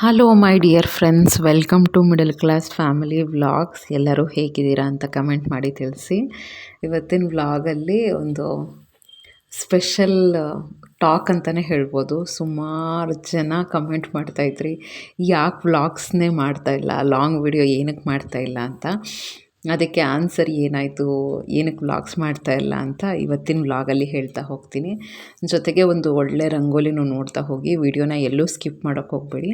Hello my dear friends welcome to middle class family vlogs ಎಲ್ಲರೂ ಹೇಗಿದ್ದೀರಾ ಅಂತ comment ಮಾಡಿ ತಿಳಿಸಿ. ಇವತ್ತಿನ ವ್ಲಾಗಲ್ಲಿ ಒಂದು ಸ್ಪೆಷಲ್ ಟಾಕ್ ಅಂತಲೇ ಹೇಳ್ಬೋದು. ಸುಮಾರು ಜನ ಕಮೆಂಟ್ ಮಾಡ್ತಾಯಿದ್ರಿ ಯಾಕೆ ವ್ಲಾಗ್ಸ್ನೇ ಮಾಡ್ತಾಯಿಲ್ಲ ಲಾಂಗ್ ವಿಡಿಯೋ ಏನಕ್ಕೆ ಮಾಡ್ತಾಯಿಲ್ಲ ಅಂತ. ಅದಕ್ಕೆ ಆನ್ಸರ್ ಏನಾಯಿತು, ಏನಕ್ಕೆ ವ್ಲಾಗ್ಸ್ ಮಾಡ್ತಾ ಇಲ್ಲ ಅಂತ ಇವತ್ತಿನ ವ್ಲಾಗಲ್ಲಿ ಹೇಳ್ತಾ ಹೋಗ್ತೀನಿ. ಜೊತೆಗೆ ಒಂದು ಒಳ್ಳೆ ರಂಗೋಲಿನೂ ನೋಡ್ತಾ ಹೋಗಿ, ವಿಡಿಯೋನ ಎಲ್ಲೂ ಸ್ಕಿಪ್ ಮಾಡೋಕ್ಕೆ ಹೋಗಬೇಡಿ.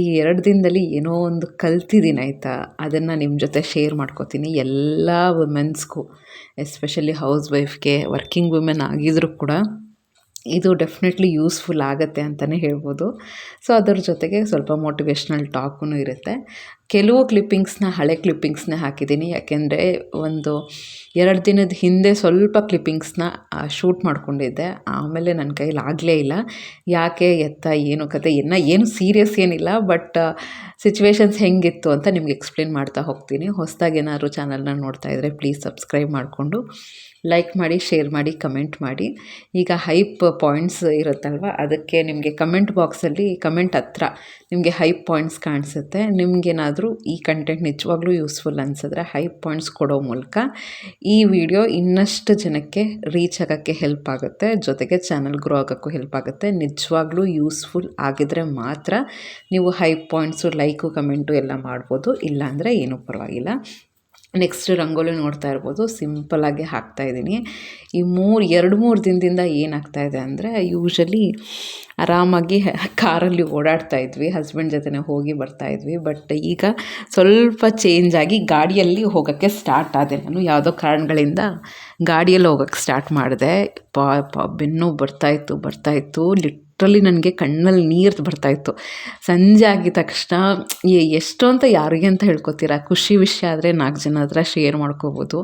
ಈ ಎರಡು ದಿನದಲ್ಲಿ ಏನೋ ಒಂದು ಕಲ್ತಿದ್ದೀನಿ ಆಯಿತಾ, ಅದನ್ನು ನಿಮ್ಮ ಜೊತೆ ಶೇರ್ ಮಾಡ್ಕೋತೀನಿ. ಎಲ್ಲ ವುಮೆನ್ಸ್ಗೂ ಎಸ್ಪೆಷಲಿ ಹೌಸ್ ವೈಫ್ಗೆ ವರ್ಕಿಂಗ್ ವುಮೆನ್ ಆಗಿದ್ರೂ ಕೂಡ. ಇದು ಡೆಫಿನೆಟ್ಲಿ ಯೂಸ್ಫುಲ್ ಆಗುತ್ತೆ ಅಂತಲೇ ಹೇಳ್ಬೋದು. ಸೊ ಅದರ ಜೊತೆಗೆ ಸ್ವಲ್ಪ ಮೋಟಿವೇಶ್ನಲ್ ಟಾಕೂ ಇರುತ್ತೆ. ಕೆಲವು ಕ್ಲಿಪ್ಪಿಂಗ್ಸ್ನ ಹಳೆ ಕ್ಲಿಪ್ಪಿಂಗ್ಸ್ನ ಹಾಕಿದ್ದೀನಿ. ಯಾಕೆಂದರೆ ಒಂದು ಎರಡು ದಿನದ ಹಿಂದೆ ಸ್ವಲ್ಪ ಕ್ಲಿಪ್ಪಿಂಗ್ಸ್ನ ಶೂಟ್ ಮಾಡ್ಕೊಂಡಿದ್ದೆ. ಆಮೇಲೆ ನನ್ನ ಕೈಲಿ ಆಗಲೇ ಇಲ್ಲ. ಯಾಕೆ ಎತ್ತ, ಏನು ಕತೆ, ಇನ್ನು ಏನು ಸೀರಿಯಸ್ ಏನಿಲ್ಲ. ಬಟ್ ಸಿಚುವೇಶನ್ಸ್ ಹೆಂಗಿತ್ತು ಅಂತ ನಿಮ್ಗೆ ಎಕ್ಸ್ಪ್ಲೇನ್ ಮಾಡ್ತಾ ಹೋಗ್ತೀನಿ. ಹೊಸದಾಗಿ ಏನಾದ್ರು ಚಾನಲ್ನ ನೋಡ್ತಾ ಇದ್ದರೆ ಪ್ಲೀಸ್ ಸಬ್ಸ್ಕ್ರೈಬ್ ಮಾಡಿಕೊಂಡು. ಲೈಕ್ ಮಾಡಿ ಶೇರ್ ಮಾಡಿ ಕಮೆಂಟ್ ಮಾಡಿ. ಈಗ ಹೈಪ್ ಪಾಯಿಂಟ್ಸ್ ಇರುತ್ತಲ್ವ? ಅದಕ್ಕೆ ನಿಮಗೆ ಕಮೆಂಟ್ ಬಾಕ್ಸಲ್ಲಿ ಕಮೆಂಟ್ ಹತ್ರ ನಿಮಗೆ ಹೈಪ್ ಪಾಯಿಂಟ್ಸ್ ಕಾಣಿಸುತ್ತೆ. ನಿಮಗೇನಾದರೂ ಈ ಕಂಟೆಂಟ್ ನಿಜವಾಗ್ಲೂ ಯೂಸ್ಫುಲ್ ಅನಿಸಿದ್ರೆ ಹೈಪ್ ಪಾಯಿಂಟ್ಸ್ ಕೊಡೋ ಮೂಲಕ ಈ ವಿಡಿಯೋ ಇನ್ನಷ್ಟು ಜನಕ್ಕೆ ರೀಚ್ ಆಗೋಕ್ಕೆ ಹೆಲ್ಪ್ ಆಗುತ್ತೆ. ಜೊತೆಗೆ ಚಾನಲ್ ಗ್ರೋ ಆಗೋಕ್ಕೂ ಹೆಲ್ಪ್ ಆಗುತ್ತೆ. ನಿಜವಾಗ್ಲೂ ಯೂಸ್ಫುಲ್ ಆಗಿದ್ರೆ ಮಾತ್ರ ನೀವು ಹೈಪ್ ಪಾಯಿಂಟ್ಸು ಲೈಕು ಕಮೆಂಟು ಎಲ್ಲ ಮಾಡ್ಬೋದು. ಇಲ್ಲಾಂದರೆ ಏನೂ ಪರವಾಗಿಲ್ಲ. ನೆಕ್ಸ್ಟ್ ರಂಗೋಲಿ ನೋಡ್ತಾ ಇರ್ಬೋದು. ಸಿಂಪಲ್ಲಾಗಿ ಹಾಕ್ತಾ ಇದ್ದೀನಿ. ಈ ಮೂರು, ಎರಡು, ಮೂರು ದಿನದಿಂದ ಏನಾಗ್ತಾ ಇದೆ ಅಂದರೆ ಯೂಶಲಿ ಆರಾಮಾಗಿ ಕಾರಲ್ಲಿ ಓಡಾಡ್ತಾ ಇದ್ವಿ. ಹಸ್ಬೆಂಡ್ ಜೊತೆ ಹೋಗಿ ಬರ್ತಾ ಇದ್ವಿ. ಬಟ್ ಈಗ ಸ್ವಲ್ಪ ಚೇಂಜ್ ಆಗಿ ಗಾಡಿಯಲ್ಲಿ ಹೋಗೋಕ್ಕೆ ಸ್ಟಾರ್ಟ್ ಆದೆ. ನಾನು ಯಾವುದೋ ಕಾರಣಗಳಿಂದ ಗಾಡಿಯಲ್ಲಿ ಹೋಗೋಕ್ಕೆ ಸ್ಟಾರ್ಟ್ ಮಾಡಿದೆ. ಪಾಪ ಬೆನ್ನು ಬರ್ತಾಯಿತ್ತು ಬರ್ತಾಯಿತ್ತು ಲಿಟ್ ಲಿಟ್ರಲಿ ನನಗೆ ಕಣ್ಣಲ್ಲಿ ನೀರು ಬರ್ತಾಯಿತ್ತು ಸಂಜೆ ಆಗಿದ ತಕ್ಷಣ ಎಷ್ಟು ಅಂತ ಯಾರಿಗೆ ಅಂತ ಹೇಳ್ಕೊತೀರಾ? ಖುಷಿ ವಿಷಯ ಆದರೆ ನಾಲ್ಕು ಜನ ಹತ್ರ ಶೇರ್ ಮಾಡ್ಕೋಬೋದು.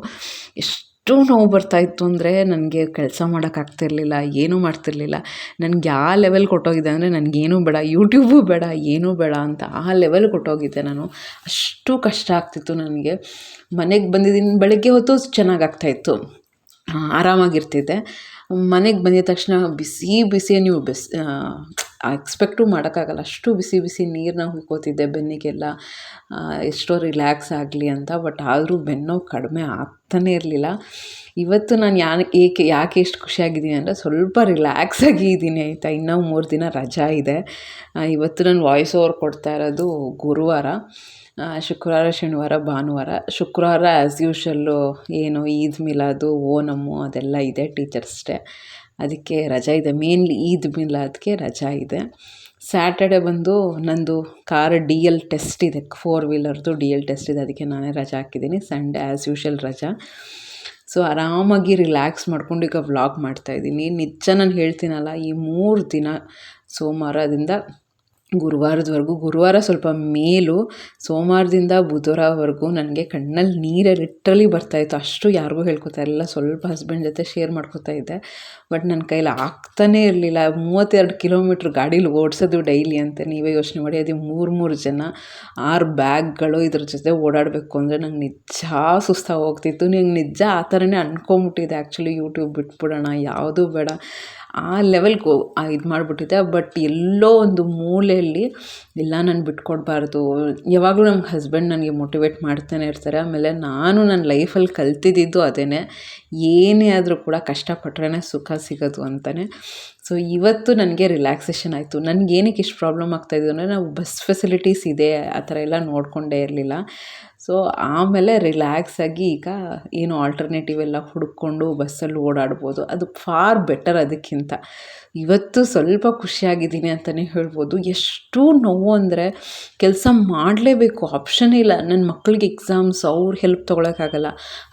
ಎಷ್ಟು ನೋವು ಬರ್ತಾಯಿತ್ತು ಅಂದರೆ ನನಗೆ ಕೆಲಸ ಮಾಡೋಕ್ಕಾಗ್ತಿರ್ಲಿಲ್ಲ ಏನೂ ಮಾಡ್ತಿರ್ಲಿಲ್ಲ. ನನಗೆ ಆ ಲೆವೆಲ್ ಕೊಟ್ಟೋಗಿದೆ ಅಂದರೆ ನನಗೇನೂ ಬೇಡ ಯೂಟ್ಯೂಬು ಬೇಡ, ಏನೂ ಬೇಡ ಅಂತ ಆ ಲೆವೆಲ್ ಕೊಟ್ಟೋಗಿದ್ದೆ ನಾನು. ಅಷ್ಟು ಕಷ್ಟ ಆಗ್ತಿತ್ತು ನನಗೆ. ಮನೆಗೆ ಬಂದಿದ್ದೀನಿ, ಬೆಳಗ್ಗೆ ಹೊತ್ತು ಚೆನ್ನಾಗಾಗ್ತಾಯಿತ್ತು ಆರಾಮಾಗಿರ್ತಿದ್ದೆ. ಮನೆಗೆ ಬಂದಿದ ತಕ್ಷಣ ಬಿಸಿ ಬಿಸಿ ನೀವು ಬಿಸ್ ಎಕ್ಸ್ಪೆಕ್ಟು ಮಾಡೋಕ್ಕಾಗಲ್ಲ. ಅಷ್ಟು ಬಿಸಿ ಬಿಸಿ ನೀರನ್ನ ಹುಯ್ಕೋತಿದ್ದೆ ಬೆನ್ನಿಗೆಲ್ಲ. ಎಷ್ಟೋ ರಿಲ್ಯಾಕ್ಸ್ ಆಗಲಿ ಅಂತ ಬಟ್ ಆದರೂ ಬೆನ್ನೋ ಕಡಿಮೆ ಆಗ್ತಾನೇ ಇರಲಿಲ್ಲ. ಇವತ್ತು ನಾನು ಯಾನ್, ಏಕೆ, ಯಾಕೆ ಎಷ್ಟು ಖುಷಿಯಾಗಿದ್ದೀನಿ ಅಂದರೆ ಸ್ವಲ್ಪ ರಿಲ್ಯಾಕ್ಸ್ ಆಗಿ ಇದ್ದೀನಿ, ಆಯಿತಾ? ಇನ್ನೂ ಮೂರು ದಿನ ರಜಾ ಇದೆ. ಇವತ್ತು ನಾನು ವಾಯ್ಸ್ ಓವರ್ ಕೊಡ್ತಾ ಇರೋದು ಗುರುವಾರ. ಶುಕ್ರವಾರ, ಶನಿವಾರ, ಭಾನುವಾರ. ಶುಕ್ರವಾರ ಆ್ಯಸ್ ಯೂಶಲ್ಲು ಏನು ಈದ್ ಮಿಲಾದು ಓನಮ್ಮು ಅದೆಲ್ಲ ಇದೆ ಟೀಚರ್ಸ್ ಡೇ ಅದಕ್ಕೆ ರಜಾ ಇದೆ. ಮೇನ್ಲಿ ಈದ್ ಮಿಲಾದ್ಗೆ ರಜಾ ಇದೆ. ಸ್ಯಾಟರ್ಡೆ ಬಂದು ನಂದು ಕಾರ್ ಡಿ ಎಲ್ ಟೆಸ್ಟ್ ಇದೆ. ಫೋರ್ ವೀಲರ್ದು ಡಿ ಎಲ್ ಟೆಸ್ಟ್ ಇದೆ. ಅದಕ್ಕೆ ನಾನೇ ರಜಾ ಹಾಕಿದ್ದೀನಿ. ಸಂಡೇ ಆ್ಯಸ್ ಯೂಶಲ್ ರಜಾ. ಸೊ ಆರಾಮಾಗಿ ರಿಲ್ಯಾಕ್ಸ್ ಮಾಡ್ಕೊಂಡು ಈಗ ವ್ಲಾಗ್ ಮಾಡ್ತಾಯಿದ್ದೀನಿ ನಿಜ ನಾನು ಹೇಳ್ತೀನಲ್ಲ, ಈ ಮೂರು ದಿನ ಸೋಮವಾರದಿಂದ ಗುರುವಾರದವರೆಗೂ, ಗುರುವಾರ ಸ್ವಲ್ಪ ಮೇಲು, ಸೋಮವಾರದಿಂದ ಬುಧವಾರವರೆಗೂ ನನಗೆ ಕಣ್ಣಲ್ಲಿ ನೀರೇ ಲಿಟ್ರಲಿ ಬರ್ತಾಯಿತ್ತು ಅಷ್ಟು ಯಾರಿಗೂ ಹೇಳ್ಕೊತಾ ಇರಲಿಲ್ಲ, ಸ್ವಲ್ಪ ಹಸ್ಬೆಂಡ್ ಜೊತೆ ಶೇರ್ ಮಾಡ್ಕೊತಾ ಇದ್ದೆ. ಬಟ್ ನನ್ನ ಕೈಲಿ ಆಗ್ತಾನೇ ಇರಲಿಲ್ಲ. ಮೂವತ್ತೆರಡು ಕಿಲೋಮೀಟ್ರ್ ಗಾಡೀಲಿ ಓಡಿಸೋದು ಡೈಲಿ ಅಂತ ನೀವೇ ಯೋಚನೆ ಮಾಡಿ. ಅದು ಮೂರು ಮೂರು ಜನ, ಆರು ಬ್ಯಾಗ್ಗಳು ಇದ್ರ ಜೊತೆ ಓಡಾಡಬೇಕು ಅಂದರೆ ನಂಗೆ ನಿಜ ಸುಸ್ತಾಗಿ ಹೋಗ್ತಿತ್ತು. ನಂಗೆ ನಿಜ ಆ ಥರನೇ ಅಂದ್ಕೊಂಬಿಟ್ಟಿದೆ ಆ್ಯಕ್ಚುಲಿ ಯೂಟ್ಯೂಬ್ ಬಿಟ್ಬಿಡೋಣ, ಯಾವುದೂ ಬೇಡ. ಆ ಲೆವೆಲ್ಗೆ ಇದು ಮಾಡಿಬಿಟ್ಟಿದ್ದೆ ಬಟ್ ಎಲ್ಲೋ ಒಂದು ಮೂಲೆಯಲ್ಲಿ, ಇಲ್ಲ ನಾನು ಬಿಟ್ಕೊಡ್ಬಾರ್ದು. ಯಾವಾಗಲೂ ನಮ್ಮ ಹಸ್ಬೆಂಡ್ ನನಗೆ ಮೋಟಿವೇಟ್ ಮಾಡ್ತಾನೆ ಇರ್ತಾರೆ. ಆಮೇಲೆ ನಾನು ನನ್ನ ಲೈಫಲ್ಲಿ ಕಲ್ತಿದ್ದಿದ್ದು ಅದೇ ಏನೇ ಆದರೂ ಕೂಡ ಕಷ್ಟಪಟ್ರೇ ಸುಖ ಸಿಗೋದು ಅಂತಲೇ ಸೊ ಇವತ್ತು ನನಗೆ ರಿಲ್ಯಾಕ್ಸೇಷನ್ ಆಯಿತು. ನನಗೇನಕ್ಕೆ ಇಷ್ಟು ಪ್ರಾಬ್ಲಮ್ ಆಗ್ತಾಯಿದ್ದು ಅಂದರೆ, ನಾವು ಬಸ್ ಫೆಸಿಲಿಟೀಸ್ ಇದೆ, ಆ ಥರ ಎಲ್ಲ ನೋಡಿಕೊಂಡೇ ಇರಲಿಲ್ಲ. ಸೊ ಆಮೇಲೆ ರಿಲ್ಯಾಕ್ಸ್ ಆಗಿ ಈಗ ಏನು ಆಲ್ಟರ್ನೇಟಿವ್ ಎಲ್ಲ ಹುಡುಕೊಂಡು ಬಸ್ಸಲ್ಲಿ ಓಡಾಡ್ಬೋದು. ಅದು ಫಾರ್ ಬೆಟರ್ ಅದಕ್ಕಿಂತ. ಇವತ್ತು ಸ್ವಲ್ಪ ಖುಷಿಯಾಗಿದ್ದೀನಿ ಅಂತಲೇ ಹೇಳ್ಬೋದು. ಎಷ್ಟು ನೋವು ಅಂದರೆ ಕೆಲಸ ಮಾಡಲೇಬೇಕು. ಆಪ್ಷನ್ ಇಲ್ಲ. ನನ್ನ ಮಕ್ಕಳಿಗೆ ಎಕ್ಸಾಮ್ಸ್ ಅವ್ರ ಹೆಲ್ಪ್ ತೊಗೊಳಕ್ಕಾಗಲ್ಲ.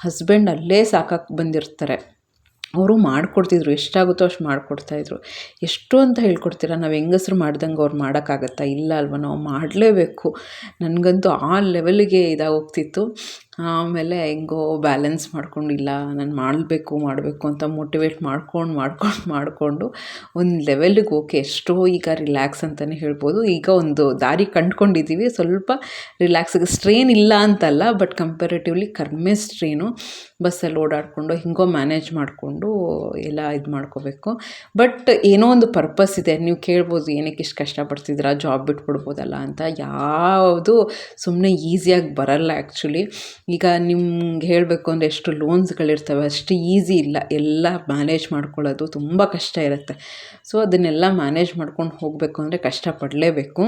ಹಸ್ಬೆಂಡ್ ಅಲ್ಲೇ ಸಾಕಕ್ಕೆ ಬಂದಿರ್ತಾರೆ. ಅವರು ಮಾಡಿಕೊಡ್ತಿದ್ರು, ಎಷ್ಟಾಗುತ್ತೋ ಅಷ್ಟು ಮಾಡಿಕೊಡ್ತಾಯಿದ್ರು. ಎಷ್ಟು ಅಂತ ಹೇಳ್ಕೊಡ್ತೀರಾ? ನಾವು ಹೆಂಗಸ್ರು ಮಾಡ್ದಂಗೆ ಅವ್ರು ಮಾಡೋಕ್ಕಾಗತ್ತಾ? ಇಲ್ಲ ಅಲ್ವ? ನಾವು ಮಾಡಲೇಬೇಕು. ನನಗಂತೂ ಆ ಲೆವೆಲ್ಗೆ ಇದಾಗೋಗ್ತಿತ್ತು ಆಮೇಲೆ ಹೆಂಗೋ ಬ್ಯಾಲೆನ್ಸ್ ಮಾಡ್ಕೊಂಡಿಲ್ಲ ನಾನು ಮಾಡಬೇಕು ಮಾಡಬೇಕು ಅಂತ ಮೋಟಿವೇಟ್ ಮಾಡ್ಕೊಂಡು ಮಾಡ್ಕೊಂಡು, ಮಾಡಿಕೊಂಡು ಒಂದು ಲೆವೆಲ್ಗೆ ಓಕೆ ಎಷ್ಟೋ ಈಗ ರಿಲ್ಯಾಕ್ಸ್ ಅಂತಲೇ ಹೇಳ್ಬೋದು. ಈಗ ಒಂದು ದಾರಿ ಕಂಡುಕೊಂಡಿದ್ದೀವಿ ಸ್ವಲ್ಪ ರಿಲ್ಯಾಕ್ಸಿಗೆ ಸ್ಟ್ರೈನ್ ಇಲ್ಲ ಅಂತಲ್ಲ ಬಟ್ ಕಂಪೇರೇಟಿವ್ಲಿ ಕಡಿಮೆ ಸ್ಟ್ರೈನು ಬಸ್ಸಲ್ಲಿ ಓಡಾಡಿಕೊಂಡು, ಹಿಂಗೋ ಮ್ಯಾನೇಜ್ ಮಾಡಿಕೊಂಡು ಎಲ್ಲ ಇದು ಮಾಡ್ಕೋಬೇಕು. ಬಟ್ ಏನೋ ಒಂದು ಪರ್ಪಸ್ ಇದೆ. ನೀವು ಕೇಳ್ಬೋದು, ಏನಕ್ಕೆ ಇಷ್ಟು ಕಷ್ಟಪಡ್ತಿದ್ದೀರಾ ಜಾಬ್ ಬಿಟ್ಬಿಡ್ಬೋದಲ್ಲ ಅಂತ. ಯಾವುದು ಸುಮ್ಮನೆ ಈಸಿಯಾಗಿ ಬರಲ್ಲ ಆ್ಯಕ್ಚುಲಿ ಈಗ ನಿಮ್ಗೆ ಹೇಳಬೇಕು ಅಂದರೆ ಎಷ್ಟು ಲೋನ್ಸ್ಗಳಿರ್ತವೆ ಅಷ್ಟು ಈಸಿ ಇಲ್ಲ. ಎಲ್ಲ ಮ್ಯಾನೇಜ್ ಮಾಡ್ಕೊಳ್ಳೋದು ತುಂಬ ಕಷ್ಟ ಇರುತ್ತೆ. ಸೊ ಅದನ್ನೆಲ್ಲ ಮ್ಯಾನೇಜ್ ಮಾಡ್ಕೊಂಡು ಹೋಗಬೇಕು ಅಂದರೆ ಕಷ್ಟಪಡಲೇಬೇಕು.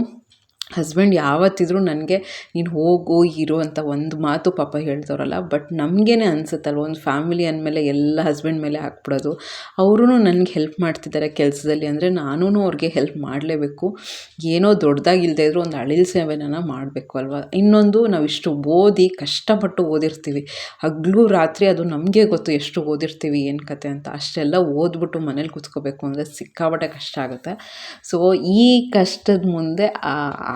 ಹಸ್ಬೆಂಡ್ ಯಾವತ್ತಿದ್ರೂ ನನಗೆ, ನೀನು ಹೋಗು, ಇರು ಅಂತ ಒಂದು ಮಾತು ಪಾಪ ಹೇಳ್ತವ್ರಲ್ಲ ಬಟ್ ನಮಗೇನೆ ಅನಿಸುತ್ತಲ್ವ, ಒಂದು ಫ್ಯಾಮಿಲಿ ಅಂದಮೇಲೆ ಎಲ್ಲ ಹಸ್ಬೆಂಡ್ ಮೇಲೆ ಹಾಕ್ಬಿಡೋದು. ಅವರೂ ನನಗೆ ಹೆಲ್ಪ್ ಮಾಡ್ತಿದ್ದಾರೆ ಕೆಲಸದಲ್ಲಿ ಅಂದರೆ ನಾನೂ ಅವ್ರಿಗೆ ಹೆಲ್ಪ್ ಮಾಡಲೇಬೇಕು. ಏನೋ ದೊಡ್ಡದಾಗಿಲ್ಲದೆ ಇದ್ದರೂ ಒಂದು ಅಳಿಲ್ ಸೇವೆನ ಮಾಡಬೇಕು ಅಲ್ವಾ? ಇನ್ನೊಂದು ನಾವಿಷ್ಟು ಓದಿ ಕಷ್ಟಪಟ್ಟು ಓದಿರ್ತೀವಿ. ಹಗಲು ರಾತ್ರಿ ಅದು ನಮಗೆ ಗೊತ್ತು ಎಷ್ಟು ಓದಿರ್ತೀವಿ, ಏನು ಕತೆ ಅಂತ. ಅಷ್ಟೆಲ್ಲ ಓದ್ಬಿಟ್ಟು ಮನೇಲಿ ಕೂತ್ಕೋಬೇಕು ಅಂದರೆ ಸಿಕ್ಕಾಪಟ್ಟೆ ಕಷ್ಟ ಆಗುತ್ತೆ. ಸೊ ಈ ಕಷ್ಟದ ಮುಂದೆ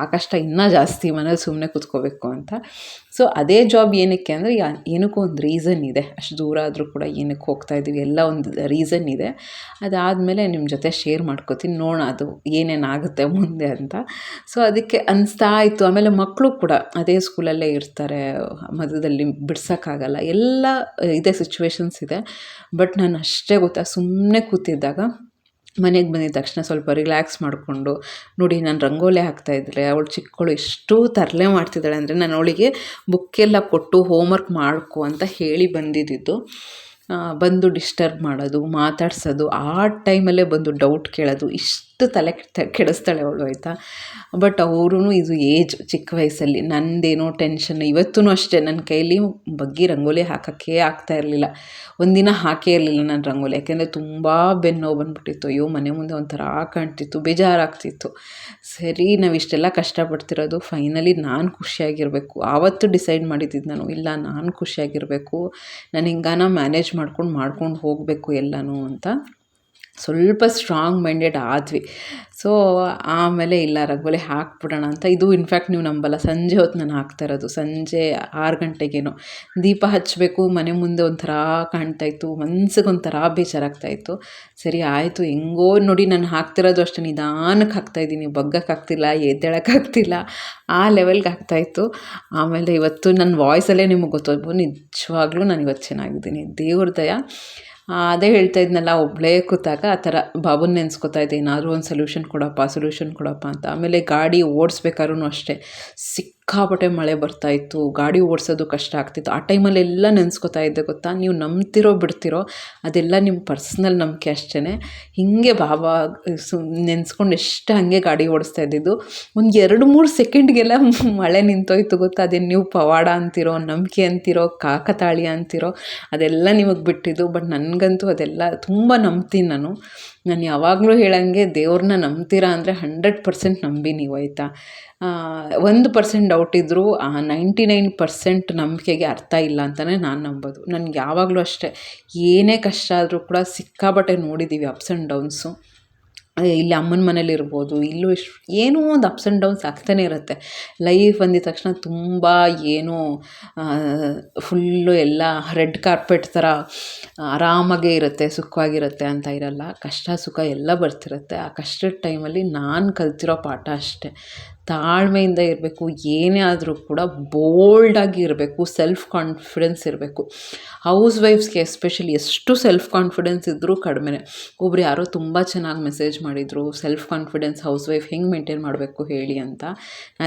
ಆ ಕಷ್ಟ ಇನ್ನೂ ಜಾಸ್ತಿ ಮನೇಲಿ ಸುಮ್ಮನೆ ಕೂತ್ಕೋಬೇಕು ಅಂತ. ಸೊ ಅದೇ ಜಾಬ್ ಏನಕ್ಕೆ ಅಂದರೆ ಏನಕ್ಕೂ ಒಂದು ರೀಸನ್ ಇದೆ. ಅಷ್ಟು ದೂರ ಆದರೂ ಕೂಡ ಏನಕ್ಕೆ ಹೋಗ್ತಾ ಇದ್ದೀವಿ ಎಲ್ಲ ಒಂದು ರೀಸನ್ ಇದೆ. ಅದಾದಮೇಲೆ ನಿಮ್ಮ ಜೊತೆ ಶೇರ್ ಮಾಡ್ಕೋತೀನಿ ನೋಡೋಣ ಅದು ಏನೇನಾಗುತ್ತೆ ಮುಂದೆ ಅಂತ. ಸೊ ಅದಕ್ಕೆ ಅನಿಸ್ತಾ ಇತ್ತು ಆಮೇಲೆ ಮಕ್ಕಳು ಕೂಡ ಅದೇ ಸ್ಕೂಲಲ್ಲೇ ಇರ್ತಾರೆ, ಮಧ್ಯದಲ್ಲಿ ಬಿಡ್ಸೋಕ್ಕಾಗಲ್ಲ. ಎಲ್ಲ, ಇದೆ ಸಿಚುವೇಶನ್ಸ್ ಇದೆ. ಬಟ್ ನಾನು ಅಷ್ಟೇ ಗೊತ್ತಾ ಸುಮ್ಮನೆ ಕೂತಿದ್ದಾಗ ಮನೆಗೆ ಬಂದಿದ್ದ ತಕ್ಷಣ ಸ್ವಲ್ಪ ರಿಲ್ಯಾಕ್ಸ್ ಮಾಡಿಕೊಂಡು, ನೋಡಿ ನಾನು ರಂಗೋಲಿ ಹಾಕ್ತಾಯಿದ್ರೆ ಅವಳು ಚಿಕ್ಕವಳು ಎಷ್ಟು ತರಲೆ ಮಾಡ್ತಿದ್ದಾಳೆ ಅಂದರೆ ನಾನು ಅವಳಿಗೆ ಬುಕ್ಕೆಲ್ಲ ಕೊಟ್ಟು ಹೋಮ್ವರ್ಕ್ ಮಾಡಿಕೊ ಅಂತ ಹೇಳಿ ಬಂದಿದ್ದಿದ್ದು. ಬಂದು ಡಿಸ್ಟರ್ಬ್ ಮಾಡೋದು, ಮಾತಾಡ್ಸೋದು, ಆ ಟೈಮಲ್ಲೇ ಬಂದು ಡೌಟ್ ಕೇಳೋದು, ಇಷ್ಟು ತಲೆ ಕೆಡಿಸ್ತಾಳೆ ಅವಳು, ಆಯಿತಾ? ಬಟ್ ಅವರು ಇದು ಏಜ್ ಚಿಕ್ಕ ವಯಸ್ಸಲ್ಲಿ, ನಂದೇನೋ ಟೆನ್ಷನ್ ಇವತ್ತೂ ಅಷ್ಟೇ. ನನ್ನ ಕೈಲಿ ಬಗ್ಗಿ ರಂಗೋಲಿ ಹಾಕೋಕ್ಕೆ ಆಗ್ತಾ ಇರಲಿಲ್ಲ. ಒಂದಿನ ಹಾಕೇ ಇರಲಿಲ್ಲ ನಾನು ರಂಗೋಲಿ. ಯಾಕೆಂದರೆ ತುಂಬ ಬೆನ್ನು ನೋವು ಬಂದುಬಿಟ್ಟಿತ್ತು. ಅಯ್ಯೋ, ಮನೆ ಮುಂದೆ ಒಂಥರ ಕಾಣ್ತಿತ್ತು, ಬೇಜಾರಾಗ್ತಿತ್ತು. ಸರಿ, ನಾವು ಇಷ್ಟೆಲ್ಲ ಕಷ್ಟಪಡ್ತಿರೋದು ಫೈನಲಿ ನಾನು ಖುಷಿಯಾಗಿರಬೇಕು. ಆವತ್ತು ಡಿಸೈಡ್ ಮಾಡಿದ್ದಿದ್ದು ನಾನು, ಇಲ್ಲ, ನಾನು ಖುಷಿಯಾಗಿರಬೇಕು. ನಾನು ಹಿಂಗಾನ ಮ್ಯಾನೇಜ್ ಮಾಡ್ಕೊಂಡು ಮಾಡ್ಕೊಂಡು ಹೋಗಬೇಕು ಎಲ್ಲನೂ ಅಂತ. ಸ್ವಲ್ಪ ಸ್ಟ್ರಾಂಗ್ ಮೈಂಡೆಡ್ ಆದ್ವಿ. ಸೊ ಆಮೇಲೆ ಇಲ್ಲ ರಂಗೋಲಿ ಹಾಕ್ಬಿಡೋಣ ಅಂತ. ಇದು ಇನ್ಫ್ಯಾಕ್ಟ್ ನೀವು ನಂಬಲ್ಲ. ಸಂಜೆ ಹೊತ್ತು ನಾನು ಹಾಕ್ತಾ ಇರೋದು. ಸಂಜೆ ಆರು ಗಂಟೆಗೇನೋ. ದೀಪ ಹಚ್ಚಬೇಕು ಮನೆ ಮುಂದೆ ಒಂಥರ ಕಾಣ್ತಾಯಿತ್ತು ಮನ್ಸಿಗೆ ಒಂಥರ ಬೇಜಾರಾಗ್ತಾಯಿತ್ತು ಸರಿ, ಆಯಿತು. ಹೆಂಗೋ ನೋಡಿ ನಾನು ಹಾಕ್ತಿರೋದು ಅಷ್ಟೇ ನಿಧಾನಕ್ಕೆ ಹಾಕ್ತಾಯಿದ್ದೀನಿ ಬಗ್ಗಕ್ಕಾಗ್ತಿಲ್ಲ ಎದ್ದೇಳೋಕ್ಕಾಗ್ತಿಲ್ಲ ಆ ಲೆವೆಲ್ಗೆ ಆಗ್ತಾಯಿತ್ತು ಆಮೇಲೆ ಇವತ್ತು ನನ್ನ ವಾಯ್ಸಲ್ಲೇ ನಿಮಗೆ ಗೊತ್ತಾಗ್ಬೋದು ನಿಜವಾಗ್ಲೂ ನಾನು ಇವತ್ತು ಚೆನ್ನಾಗಿದ್ದೀನಿ. ದೇವ್ರ ದಯ. ಅದೇ ಹೇಳ್ತಾ ಇದ್ನಲ್ಲ ಒಬ್ಬಳೇ ಕೂತಾಗ ಆ ಥರ ಬಾಬುನ ನೆನೆಸ್ಕೊತಾ ಇದ್ದೆ, ಏನಾದರೂ ಒಂದು ಸೊಲ್ಯೂಷನ್ ಕೊಡಪ್ಪ ಸೊಲ್ಯೂಷನ್ ಕೊಡಪ್ಪ ಅಂತ. ಆಮೇಲೆ ಗಾಡಿ ಓಡಿಸ್ಬೇಕಾದ್ರೂ ಅಷ್ಟೇ. ಸಿಕ್ ಸಿಕ್ಕಾಪಟ್ಟೆ ಮಳೆ ಬರ್ತಾಯಿತ್ತು ಗಾಡಿ ಓಡಿಸೋದು ಕಷ್ಟ ಆಗ್ತಿತ್ತು. ಆ ಟೈಮಲ್ಲೆಲ್ಲ ನೆನೆಸ್ಕೊತಾ ಇದ್ದೆ ಗೊತ್ತಾ? ನೀವು ನಂಬ್ತಿರೋ ಬಿಡ್ತಿರೋ, ಅದೆಲ್ಲ ನಿಮ್ಮ ಪರ್ಸ್ನಲ್ ನಂಬಿಕೆ ಅಷ್ಟೇ ಹೀಗೆ ಬಾಬಾ ಸು ನೆನೆಸ್ಕೊಂಡು ಎಷ್ಟು ಹಾಗೆ ಗಾಡಿ ಓಡಿಸ್ತಾ ಇದ್ದಿದ್ದು. ಒಂದು ಎರಡು ಮೂರು ಸೆಕೆಂಡ್ಗೆಲ್ಲ ಮಳೆ ನಿಂತೋಯ್ತು ಗೊತ್ತಾ? ಅದೇ ನೀವು ಪವಾಡ ಅಂತಿರೋ, ನಂಬಿಕೆ ಅಂತಿರೋ ಕಾಕತಾಳಿ ಅಂತಿರೋ, ಅದೆಲ್ಲ ನಿಮಗೆ ಬಿಟ್ಟಿದ್ದು. ಬಟ್ ನನಗಂತೂ ಅದೆಲ್ಲ ತುಂಬ ನಂಬ್ತೀನಿ ನಾನು. ನಾನು ಯಾವಾಗಲೂ ಹೇಳೋಂಗೆ ದೇವ್ರನ್ನ ನಂಬ್ತೀರಾ ಅಂದರೆ ಹಂಡ್ರೆಡ್ ಪರ್ಸೆಂಟ್ ನಂಬಿ ನೀವು ಆಯಿತಾ? ಒಂದು ಪರ್ಸೆಂಟ್ ಡೌಟ್ ಇದ್ದರೂ ಆ ನೈಂಟಿ ನೈನ್ ಪರ್ಸೆಂಟ್ ನಂಬಿಕೆಗೆ ಅರ್ಥ ಇಲ್ಲ ಅಂತಲೇ ನಾನು ನಂಬೋದು. ನನಗೆ ಯಾವಾಗಲೂ ಅಷ್ಟೇ. ಏನೇ ಕಷ್ಟ ಆದರೂ ಕೂಡ ಸಿಕ್ಕಾಪಟ್ಟೆ ನೋಡಿದ್ದೀವಿ ಅಪ್ಸ್ ಆ್ಯಂಡ್ ಡೌನ್ಸು ಇಲ್ಲಿ ಅಮ್ಮನ ಮನೇಲಿರ್ಬೋದು ಇಲ್ಲೂ ಇಷ್ಟು ಏನೋ ಒಂದು ಅಪ್ಸ್ ಆ್ಯಂಡ್ ಡೌನ್ಸ್ ಆಗ್ತಾನೆ ಇರುತ್ತೆ. ಲೈಫ್ ಬಂದಿದ ತಕ್ಷಣ ತುಂಬ ಏನೋ ಫುಲ್ಲು ಎಲ್ಲ ರೆಡ್ ಕಾರ್ಪೆಟ್ ಥರ ಆರಾಮಾಗೇ ಇರುತ್ತೆ, ಸುಖವಾಗಿರುತ್ತೆ ಅಂತ ಇರಲ್ಲ. ಕಷ್ಟ, ಸುಖ ಎಲ್ಲ ಬರ್ತಿರುತ್ತೆ. ಆ ಕಷ್ಟದ ಟೈಮಲ್ಲಿ ನಾನು ಕಲ್ತಿರೋ ಪಾಠ ಅಷ್ಟೇ. ತಾಳ್ಮೆಯಿಂದ ಇರಬೇಕು, ಏನೇ ಆದರೂ ಕೂಡ ಬೋಲ್ಡಾಗಿ ಇರಬೇಕು ಸೆಲ್ಫ್ ಕಾನ್ಫಿಡೆನ್ಸ್ ಇರಬೇಕು. ಹೌಸ್ ವೈಫ್ಸ್ಗೆ ಎಸ್ಪೆಷಲಿ ಎಷ್ಟು ಸೆಲ್ಫ್ ಕಾನ್ಫಿಡೆನ್ಸ್ ಇದ್ದರೂ ಕಡಿಮೆ ಒಬ್ರು ಯಾರೋ ತುಂಬ ಚೆನ್ನಾಗಿ ಮೆಸೇಜ್ ಮಾಡಿದರು ಸೆಲ್ಫ್ ಕಾನ್ಫಿಡೆನ್ಸ್ ಹೌಸ್ ವೈಫ್ ಹೆಂಗೆ ಮೇಂಟೈನ್ ಮಾಡಬೇಕು ಹೇಳಿ ಅಂತ.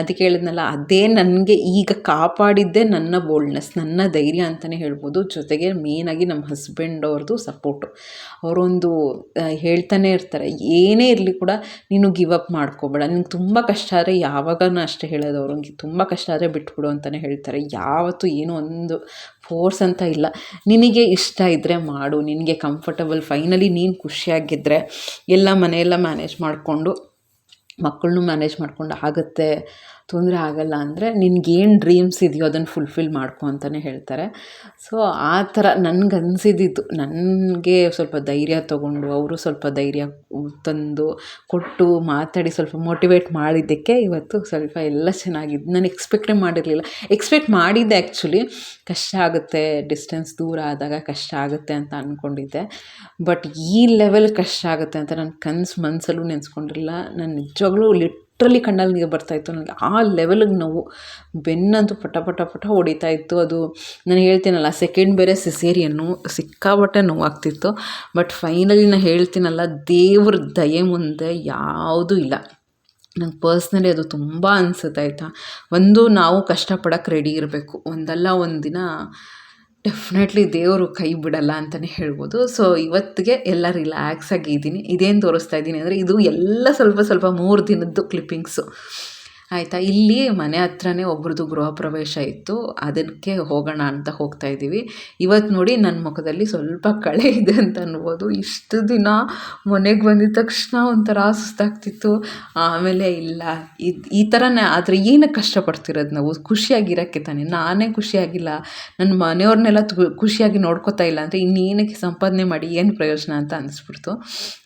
ಅದಕ್ಕೆ ಹೇಳಿದ್ನಲ್ಲ, ಅದೇ ನನಗೆ ಈಗ ಕಾಪಾಡಿದ್ದೇ ನನ್ನ ಬೋಲ್ಡ್ನೆಸ್ ನನ್ನ ಧೈರ್ಯ ಅಂತಲೇ ಹೇಳ್ಬೋದು. ಜೊತೆಗೆ ಮೇನಾಗಿ ನಮ್ಮ ಹಸ್ಬೆಂಡ್ ಅವ್ರದ್ದು ಸಪೋರ್ಟು ಅವರೊಂದು ಹೇಳ್ತಾನೆ ಇರ್ತಾರೆ, ಏನೇ ಇರಲಿ ಕೂಡ ನೀನು ಗಿವ್ ಅಪ್ ಮಾಡ್ಕೋಬೇಡ. ನಿಂಗೆ ತುಂಬ ಕಷ್ಟ ಆದರೆ ಯಾವಾಗಲೂ ಅಷ್ಟೇ ಹೇಳೋದು ಅವರು ತುಂಬ ಕಷ್ಟ ಆದರೆ ಬಿಟ್ಬಿಡು ಅಂತಲೇ ಹೇಳ್ತಾರೆ. ಯಾವತ್ತೂ ಏನೋ ಒಂದು ಫೋರ್ಸ್ ಅಂತ ಇಲ್ಲ. ನಿನಗೆ ಇಷ್ಟ ಇದ್ದರೆ ಮಾಡು, ನಿನಗೆ ಕಂಫರ್ಟಬಲ್ ಫೈನಲಿ ನೀನು ಖುಷಿಯಾಗಿದ್ದರೆ ಎಲ್ಲ ಮನೆಯೆಲ್ಲ ಮ್ಯಾನೇಜ್ ಮಾಡಿಕೊಂಡು, ಮಕ್ಕಳನ್ನೂ ಮ್ಯಾನೇಜ್ ಮಾಡ್ಕೊಂಡು ಆಗುತ್ತೆ. ತೊಂದರೆ ಆಗಲ್ಲ ಅಂದರೆ ನಿನಗೇನು ಡ್ರೀಮ್ಸ್ ಇದೆಯೋ ಅದನ್ನು ಫುಲ್ಫಿಲ್ ಮಾಡ್ಕೊ ಅಂತಲೇ ಹೇಳ್ತಾರೆ. ಸೊ ಆ ಥರ ನನ್ಗೆ ಅನ್ಸಿದ್ದಿದ್ದು ನನಗೆ ಸ್ವಲ್ಪ ಧೈರ್ಯ ತೊಗೊಂಡು, ಅವರು ಸ್ವಲ್ಪ ಧೈರ್ಯ ತಂದು ಕೊಟ್ಟು ಮಾತಾಡಿ, ಸ್ವಲ್ಪ ಮೋಟಿವೇಟ್ ಮಾಡಿದ್ದಕ್ಕೆ ಇವತ್ತು ಸ್ವಲ್ಪ ಎಲ್ಲ ಚೆನ್ನಾಗಿದ್ದು ನಾನು ಎಕ್ಸ್ಪೆಕ್ಟೇ ಮಾಡಿರಲಿಲ್ಲ. ಎಕ್ಸ್ಪೆಕ್ಟ್ ಮಾಡಿದ್ದೆ ಆ್ಯಕ್ಚುಲಿ ಕಷ್ಟ ಆಗುತ್ತೆ ಡಿಸ್ಟೆನ್ಸ್ ದೂರ ಆದಾಗ ಕಷ್ಟ ಆಗುತ್ತೆ ಅಂತ ಅಂದ್ಕೊಂಡಿದ್ದೆ ಬಟ್ ಈ ಲೆವೆಲ್ ಕಷ್ಟ ಆಗುತ್ತೆ ಅಂತ ನನ್ನ ಕನ್ಸು ಮನಸ್ಸಲ್ಲೂ ನೆನೆಸ್ಕೊಂಡಿರಲಿಲ್ಲ. ನಾನು ನಿಜವಾಗ್ಲೂ ಲಿಟ್ರಲಿ ಕಣ್ಣಲ್ಲಿ ನೀರು ಬರ್ತಾಯಿತ್ತು ನನಗೆ ಆ ಲೆವೆಲಿಗೆ ನೋವು. ಬೆನ್ನಂತೂ ಪಟ ಪಟ ಪಟ ಹೊಡಿತಾ ಇತ್ತು. ಅದು ನಾನು ಹೇಳ್ತೀನಲ್ಲ ಸೆಕೆಂಡ್ ಬೇರೆ ಸಿಸೇರಿಯನ್ನು ಸಿಕ್ಕಾಪಟ್ಟೆ ನೋವಾಗ್ತಿತ್ತು. ಬಟ್ ಫೈನಲಿ ನಾನು ಹೇಳ್ತೀನಲ್ಲ, ದೇವ್ರ ದಯೆ ಮುಂದೆ ಯಾವುದೂ ಇಲ್ಲ. ನಂಗೆ ಪರ್ಸ್ನಲಿ ಅದು ತುಂಬ ಅನಿಸುತ್ತೆ, ಆಯಿತಾ? ಒಂದು ನಾವು ಕಷ್ಟಪಡಕ್ಕೆ ರೆಡಿ ಇರಬೇಕು. ಒಂದಲ್ಲ ಒಂದು ದಿನ ಡೆಫಿನೆಟ್ಲಿ ದೇವರು ಕೈ ಬಿಡಲ್ಲ ಅಂತಲೇ ಹೇಳ್ಬೋದು. ಸೊ ಇವತ್ತಿಗೆ ಎಲ್ಲ ರಿಲ್ಯಾಕ್ಸ್ ಆಗಿದ್ದೀನಿ ಇದೇನು. ತೋರಿಸ್ತಾ ಇದ್ದೀನಿ ಅಂದರೆ ಇದು ಎಲ್ಲ ಸ್ವಲ್ಪ ಸ್ವಲ್ಪ ಮೂರು ದಿನದ್ದು ಕ್ಲಿಪ್ಪಿಂಗ್ಸು ಆಯಿತಾ? ಇಲ್ಲಿ ಮನೆ ಹತ್ರನೇ ಒಬ್ರದ್ದು ಗೃಹ ಪ್ರವೇಶ ಇತ್ತು. ಅದಕ್ಕೆ ಹೋಗೋಣ ಅಂತ ಹೋಗ್ತಾ ಇದ್ದೀವಿ. ಇವತ್ತು ನೋಡಿ ನನ್ನ ಮುಖದಲ್ಲಿ ಸ್ವಲ್ಪ ಕಳೆ ಇದೆ ಅಂತ ಅನ್ಬೋದು. ಇಷ್ಟು ದಿನ ಮನೆಗೆ ಬಂದಿದ ತಕ್ಷಣ ಒಂಥರ ಸುಸ್ತಾಗ್ತಿತ್ತು ಆಮೇಲೆ ಇಲ್ಲ. ಇದು ಈ ಥರನೇ ಆದರೆ ಏನಕ್ಕೆ ಕಷ್ಟಪಡ್ತಿರೋದು ನಾವು? ಖುಷಿಯಾಗಿರೋಕ್ಕೆ ತಾನೆ. ನಾನೇ ಖುಷಿಯಾಗಿಲ್ಲ. ನನ್ನ ಮನೆಯವ್ರನ್ನೆಲ್ಲ ಖುಷಿಯಾಗಿ ನೋಡ್ಕೋತಾ ಇಲ್ಲ ಅಂದರೆ ಇನ್ನೇನಕ್ಕೆ ಸಂಪಾದನೆ ಮಾಡಿ ಏನು ಪ್ರಯೋಜನ ಅಂತ ಅನಿಸ್ಬಿಡ್ತು.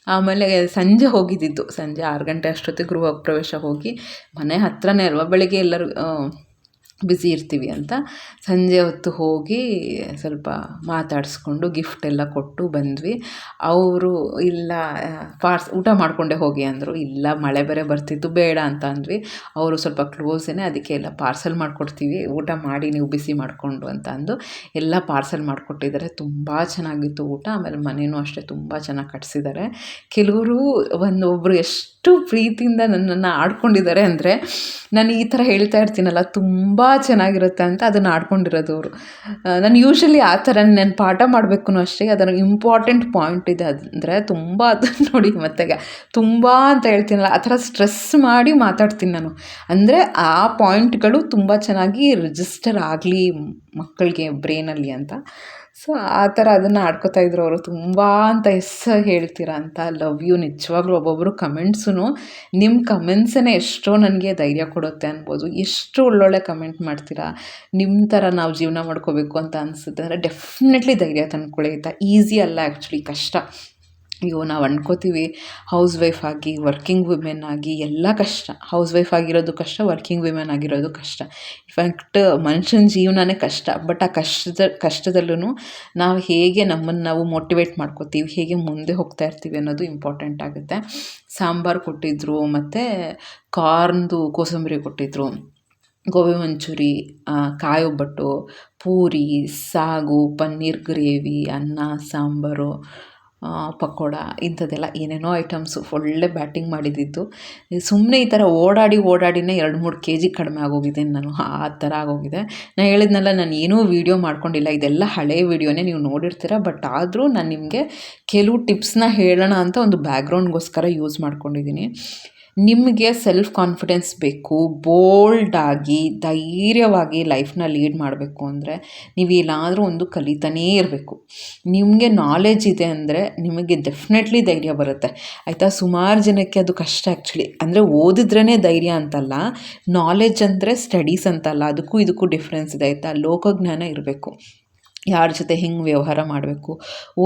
ಆಮೇಲೆ ಸಂಜೆ ಹೋಗಿದ್ದಿದ್ದು. ಸಂಜೆ ಆರು ಗಂಟೆ ಅಷ್ಟೊತ್ತಿಗೆ ಗೃಹ ಪ್ರವೇಶ ಹೋಗಿ ಮನೆ ಹತ್ತಿರನೇ ಅಲ್ವಾ? ಬೆಳಗ್ಗೆ ಎಲ್ಲರೂ ಬ್ಯುಸಿ ಇರ್ತೀವಿ ಅಂತ ಸಂಜೆ ಹೊತ್ತು ಹೋಗಿ ಸ್ವಲ್ಪ ಮಾತಾಡಿಸ್ಕೊಂಡು ಗಿಫ್ಟ್ ಎಲ್ಲ ಕೊಟ್ಟು ಬಂದ್ವಿ. ಅವರು, ಇಲ್ಲ ಪಾರ್ಸ್, ಊಟ ಮಾಡಿಕೊಂಡೇ ಹೋಗಿ ಅಂದರು. ಇಲ್ಲ, ಮಳೆ ಬೇರೆ ಬರ್ತಿತ್ತು, ಬೇಡ ಅಂತ ಅಂದ್ವಿ. ಅವರು ಸ್ವಲ್ಪ ಕ್ಲೋಸೇ ಅದಕ್ಕೆ ಎಲ್ಲ ಪಾರ್ಸಲ್ ಮಾಡಿಕೊಡ್ತೀವಿ, ಊಟ ಮಾಡಿ ನೀವು ಬಿಸಿ ಮಾಡಿಕೊಂಡು ಅಂತ ಅಂದು ಎಲ್ಲ ಪಾರ್ಸಲ್ ಮಾಡಿಕೊಟ್ಟಿದ್ದಾರೆ. ತುಂಬ ಚೆನ್ನಾಗಿತ್ತು ಊಟ. ಆಮೇಲೆ ಮನೆಯೂ ಅಷ್ಟೇ ತುಂಬ ಚೆನ್ನಾಗಿ ಕಟ್ಸಿದ್ದಾರೆ. ಕೆಲವರು ಒಂದು ಒಬ್ಬರು ಎಷ್ಟು ಪ್ರೀತಿಯಿಂದ ನನ್ನನ್ನು ಆಡ್ಕೊಂಡಿದ್ದಾರೆ ಅಂದರೆ, ನಾನು ಈ ಥರ ಹೇಳ್ತಾ ಇರ್ತೀನಲ್ಲ, ತುಂಬ ಚೆನ್ನಾಗಿರುತ್ತೆ ಅಂತ ಅದನ್ನು ಆಡ್ಕೊಂಡಿರೋದು ಅವರು. ನಾನು ಯೂಶ್ವಲಿ ಆ ಥರ ನಾನು ಪಾಠ ಮಾಡಬೇಕು ಅಷ್ಟೇ ಅದರ ಇಂಪಾರ್ಟೆಂಟ್ ಪಾಯಿಂಟ್ ಇದೆ ಅಂದರೆ ತುಂಬ ಅದನ್ನು ನೋಡಿ ಮತ್ತೆ ತುಂಬ ಅಂತ ಹೇಳ್ತೀನಲ್ಲ, ಆ ಥರ ಸ್ಟ್ರೆಸ್ ಮಾಡಿ ಮಾತಾಡ್ತೀನಿ ನಾನು. ಅಂದರೆ ಆ ಪಾಯಿಂಟ್ಗಳು ತುಂಬ ಚೆನ್ನಾಗಿ ರಿಜಿಸ್ಟರ್ ಆಗಲಿ ಮಕ್ಕಳಿಗೆ ಬ್ರೈನಲ್ಲಿ ಅಂತ. ಸೊ ಆ ಥರ ಅದನ್ನು ಆಡ್ಕೋತಾ ಇದ್ರು ಅವರು. ತುಂಬ ಅಂತ ಎಸ್ ಹೇಳ್ತೀರಾ ಅಂತ ಲವ್ ಯು ನಿಜವಾಗ್ಲೂ ಒಬ್ಬೊಬ್ಬರು ಕಮೆಂಟ್ಸೂ ನಿಮ್ಮ ಕಮೆಂಟ್ಸೇ ಎಷ್ಟೋ ನನಗೆ ಧೈರ್ಯ ಕೊಡುತ್ತೆ ಅನ್ಬೋದು. ಎಷ್ಟು ಒಳ್ಳೊಳ್ಳೆ ಕಮೆಂಟ್ ಮಾಡ್ತೀರಾ? ನಿಮ್ಮ ಥರ ನಾವು ಜೀವನ ಮಾಡ್ಕೋಬೇಕು ಅಂತ ಅನಿಸುತ್ತೆ. ಅಂದರೆ ಡೆಫಿನೆಟ್ಲಿ ಧೈರ್ಯ ತಂದ್ಕೊಳ್ಳಿ ಆಯಿತಾ ಈಸಿ ಅಲ್ಲ ಆ್ಯಕ್ಚುಲಿ ಕಷ್ಟ. ಅಯ್ಯೋ, ನಾವು ಅಂದ್ಕೋತೀವಿ ಹೌಸ್ ವೈಫ್ ಆಗಿ ವರ್ಕಿಂಗ್ ವುಮೆನ್ ಆಗಿ, ಎಲ್ಲ ಕಷ್ಟ. ಹೌಸ್ ವೈಫ್ ಆಗಿರೋದು ಕಷ್ಟ ವರ್ಕಿಂಗ್ ವಿಮೆನ್ ಆಗಿರೋದು ಕಷ್ಟ. ಇನ್ಫ್ಯಾಕ್ಟ್ ಮನುಷ್ಯನ ಜೀವನನೇ ಕಷ್ಟ. ಬಟ್ ಆ ಕಷ್ಟದ ಕಷ್ಟದಲ್ಲೂ ನಾವು ಹೇಗೆ ನಮ್ಮನ್ನು ನಾವು ಮೋಟಿವೇಟ್ ಮಾಡ್ಕೋತೀವಿ, ಹೇಗೆ ಮುಂದೆ ಹೋಗ್ತಾ ಇರ್ತೀವಿ ಅನ್ನೋದು ಇಂಪಾರ್ಟೆಂಟ್ ಆಗುತ್ತೆ. ಸಾಂಬಾರು ಕೊಟ್ಟಿದ್ದರು ಮತ್ತು ಕಾರ್ನ್ದು ಕೋಸಂಬರಿ ಕೊಟ್ಟಿದ್ದರು ಗೋಬಿ ಮಂಚೂರಿ ಕಾಯಿ ಒಬ್ಬಟ್ಟು ಪೂರಿ, ಸಾಗು, ಪನ್ನೀರ್ ಗ್ರೇವಿ, ಅನ್ನ, ಸಾಂಬಾರು. ಪಕೋಡ, ಇಂಥದ್ದೆಲ್ಲ ಏನೇನೋ ಐಟಮ್ಸು ಒಳ್ಳೆ ಬ್ಯಾಟಿಂಗ್ ಮಾಡಿದ್ದಿತ್ತು ಸುಮ್ಮನೆ ಈ ಥರ ಓಡಾಡಿ ಓಡಾಡಿನೇ ಎರಡು ಮೂರು ಕೆ ಜಿ ಕಡಿಮೆ ಆಗೋಗಿದೆ, ನಾನು ಆ ಥರ ಆಗೋಗಿದೆ. ನಾನು ಹೇಳಿದ್ನಲ್ಲ, ನಾನು ಏನೂ ವೀಡಿಯೋ ಮಾಡ್ಕೊಂಡಿಲ್ಲ, ಇದೆಲ್ಲ ಹಳೆ ವೀಡಿಯೋನೇ ನೀವು ನೋಡಿರ್ತೀರ ಬಟ್ ಆದರೂ ನಾನು ನಿಮಗೆ ಕೆಲವು ಟಿಪ್ಸ್ನ ಹೇಳೋಣ ಅಂತ ಒಂದು ಬ್ಯಾಕ್ಗ್ರೌಂಡ್ಗೋಸ್ಕರ ಯೂಸ್ ಮಾಡ್ಕೊಂಡಿದ್ದೀನಿ ನಿಮಗೆ ಸೆಲ್ಫ್ ಕಾನ್ಫಿಡೆನ್ಸ್ ಬೇಕು ಬೋಲ್ಡಾಗಿ ಧೈರ್ಯವಾಗಿ ಲೈಫ್ನ ಲೀಡ್ ಮಾಡಬೇಕು ಅಂದರೆ ನೀವು ಏನಾದರೂ ಒಂದು ಕಲಿತಾನೇ ಇರಬೇಕು. ನಿಮಗೆ ನಾಲೆಜ್ ಇದೆ ಅಂದರೆ ನಿಮಗೆ ಡೆಫಿನೆಟ್ಲಿ ಧೈರ್ಯ ಬರುತ್ತೆ. ಆಯಿತಾ? ಸುಮಾರು ಜನಕ್ಕೆ ಅದು ಕಷ್ಟ ಆ್ಯಕ್ಚುಲಿ ಅಂದರೆ ಓದಿದ್ರೇ ಧೈರ್ಯ ಅಂತಲ್ಲ ನಾಲೆಜ್ ಅಂದರೆ ಸ್ಟಡೀಸ್ ಅಂತಲ್ಲ, ಅದಕ್ಕೂ ಇದಕ್ಕೂ ಡಿಫ್ರೆನ್ಸ್ ಇದೆ, ಆಯಿತಾ? ಲೋಕಜ್ಞಾನ ಇರಬೇಕು. ಯಾರ ಜೊತೆ ಹೆಂಗೆ ವ್ಯವಹಾರ ಮಾಡಬೇಕು?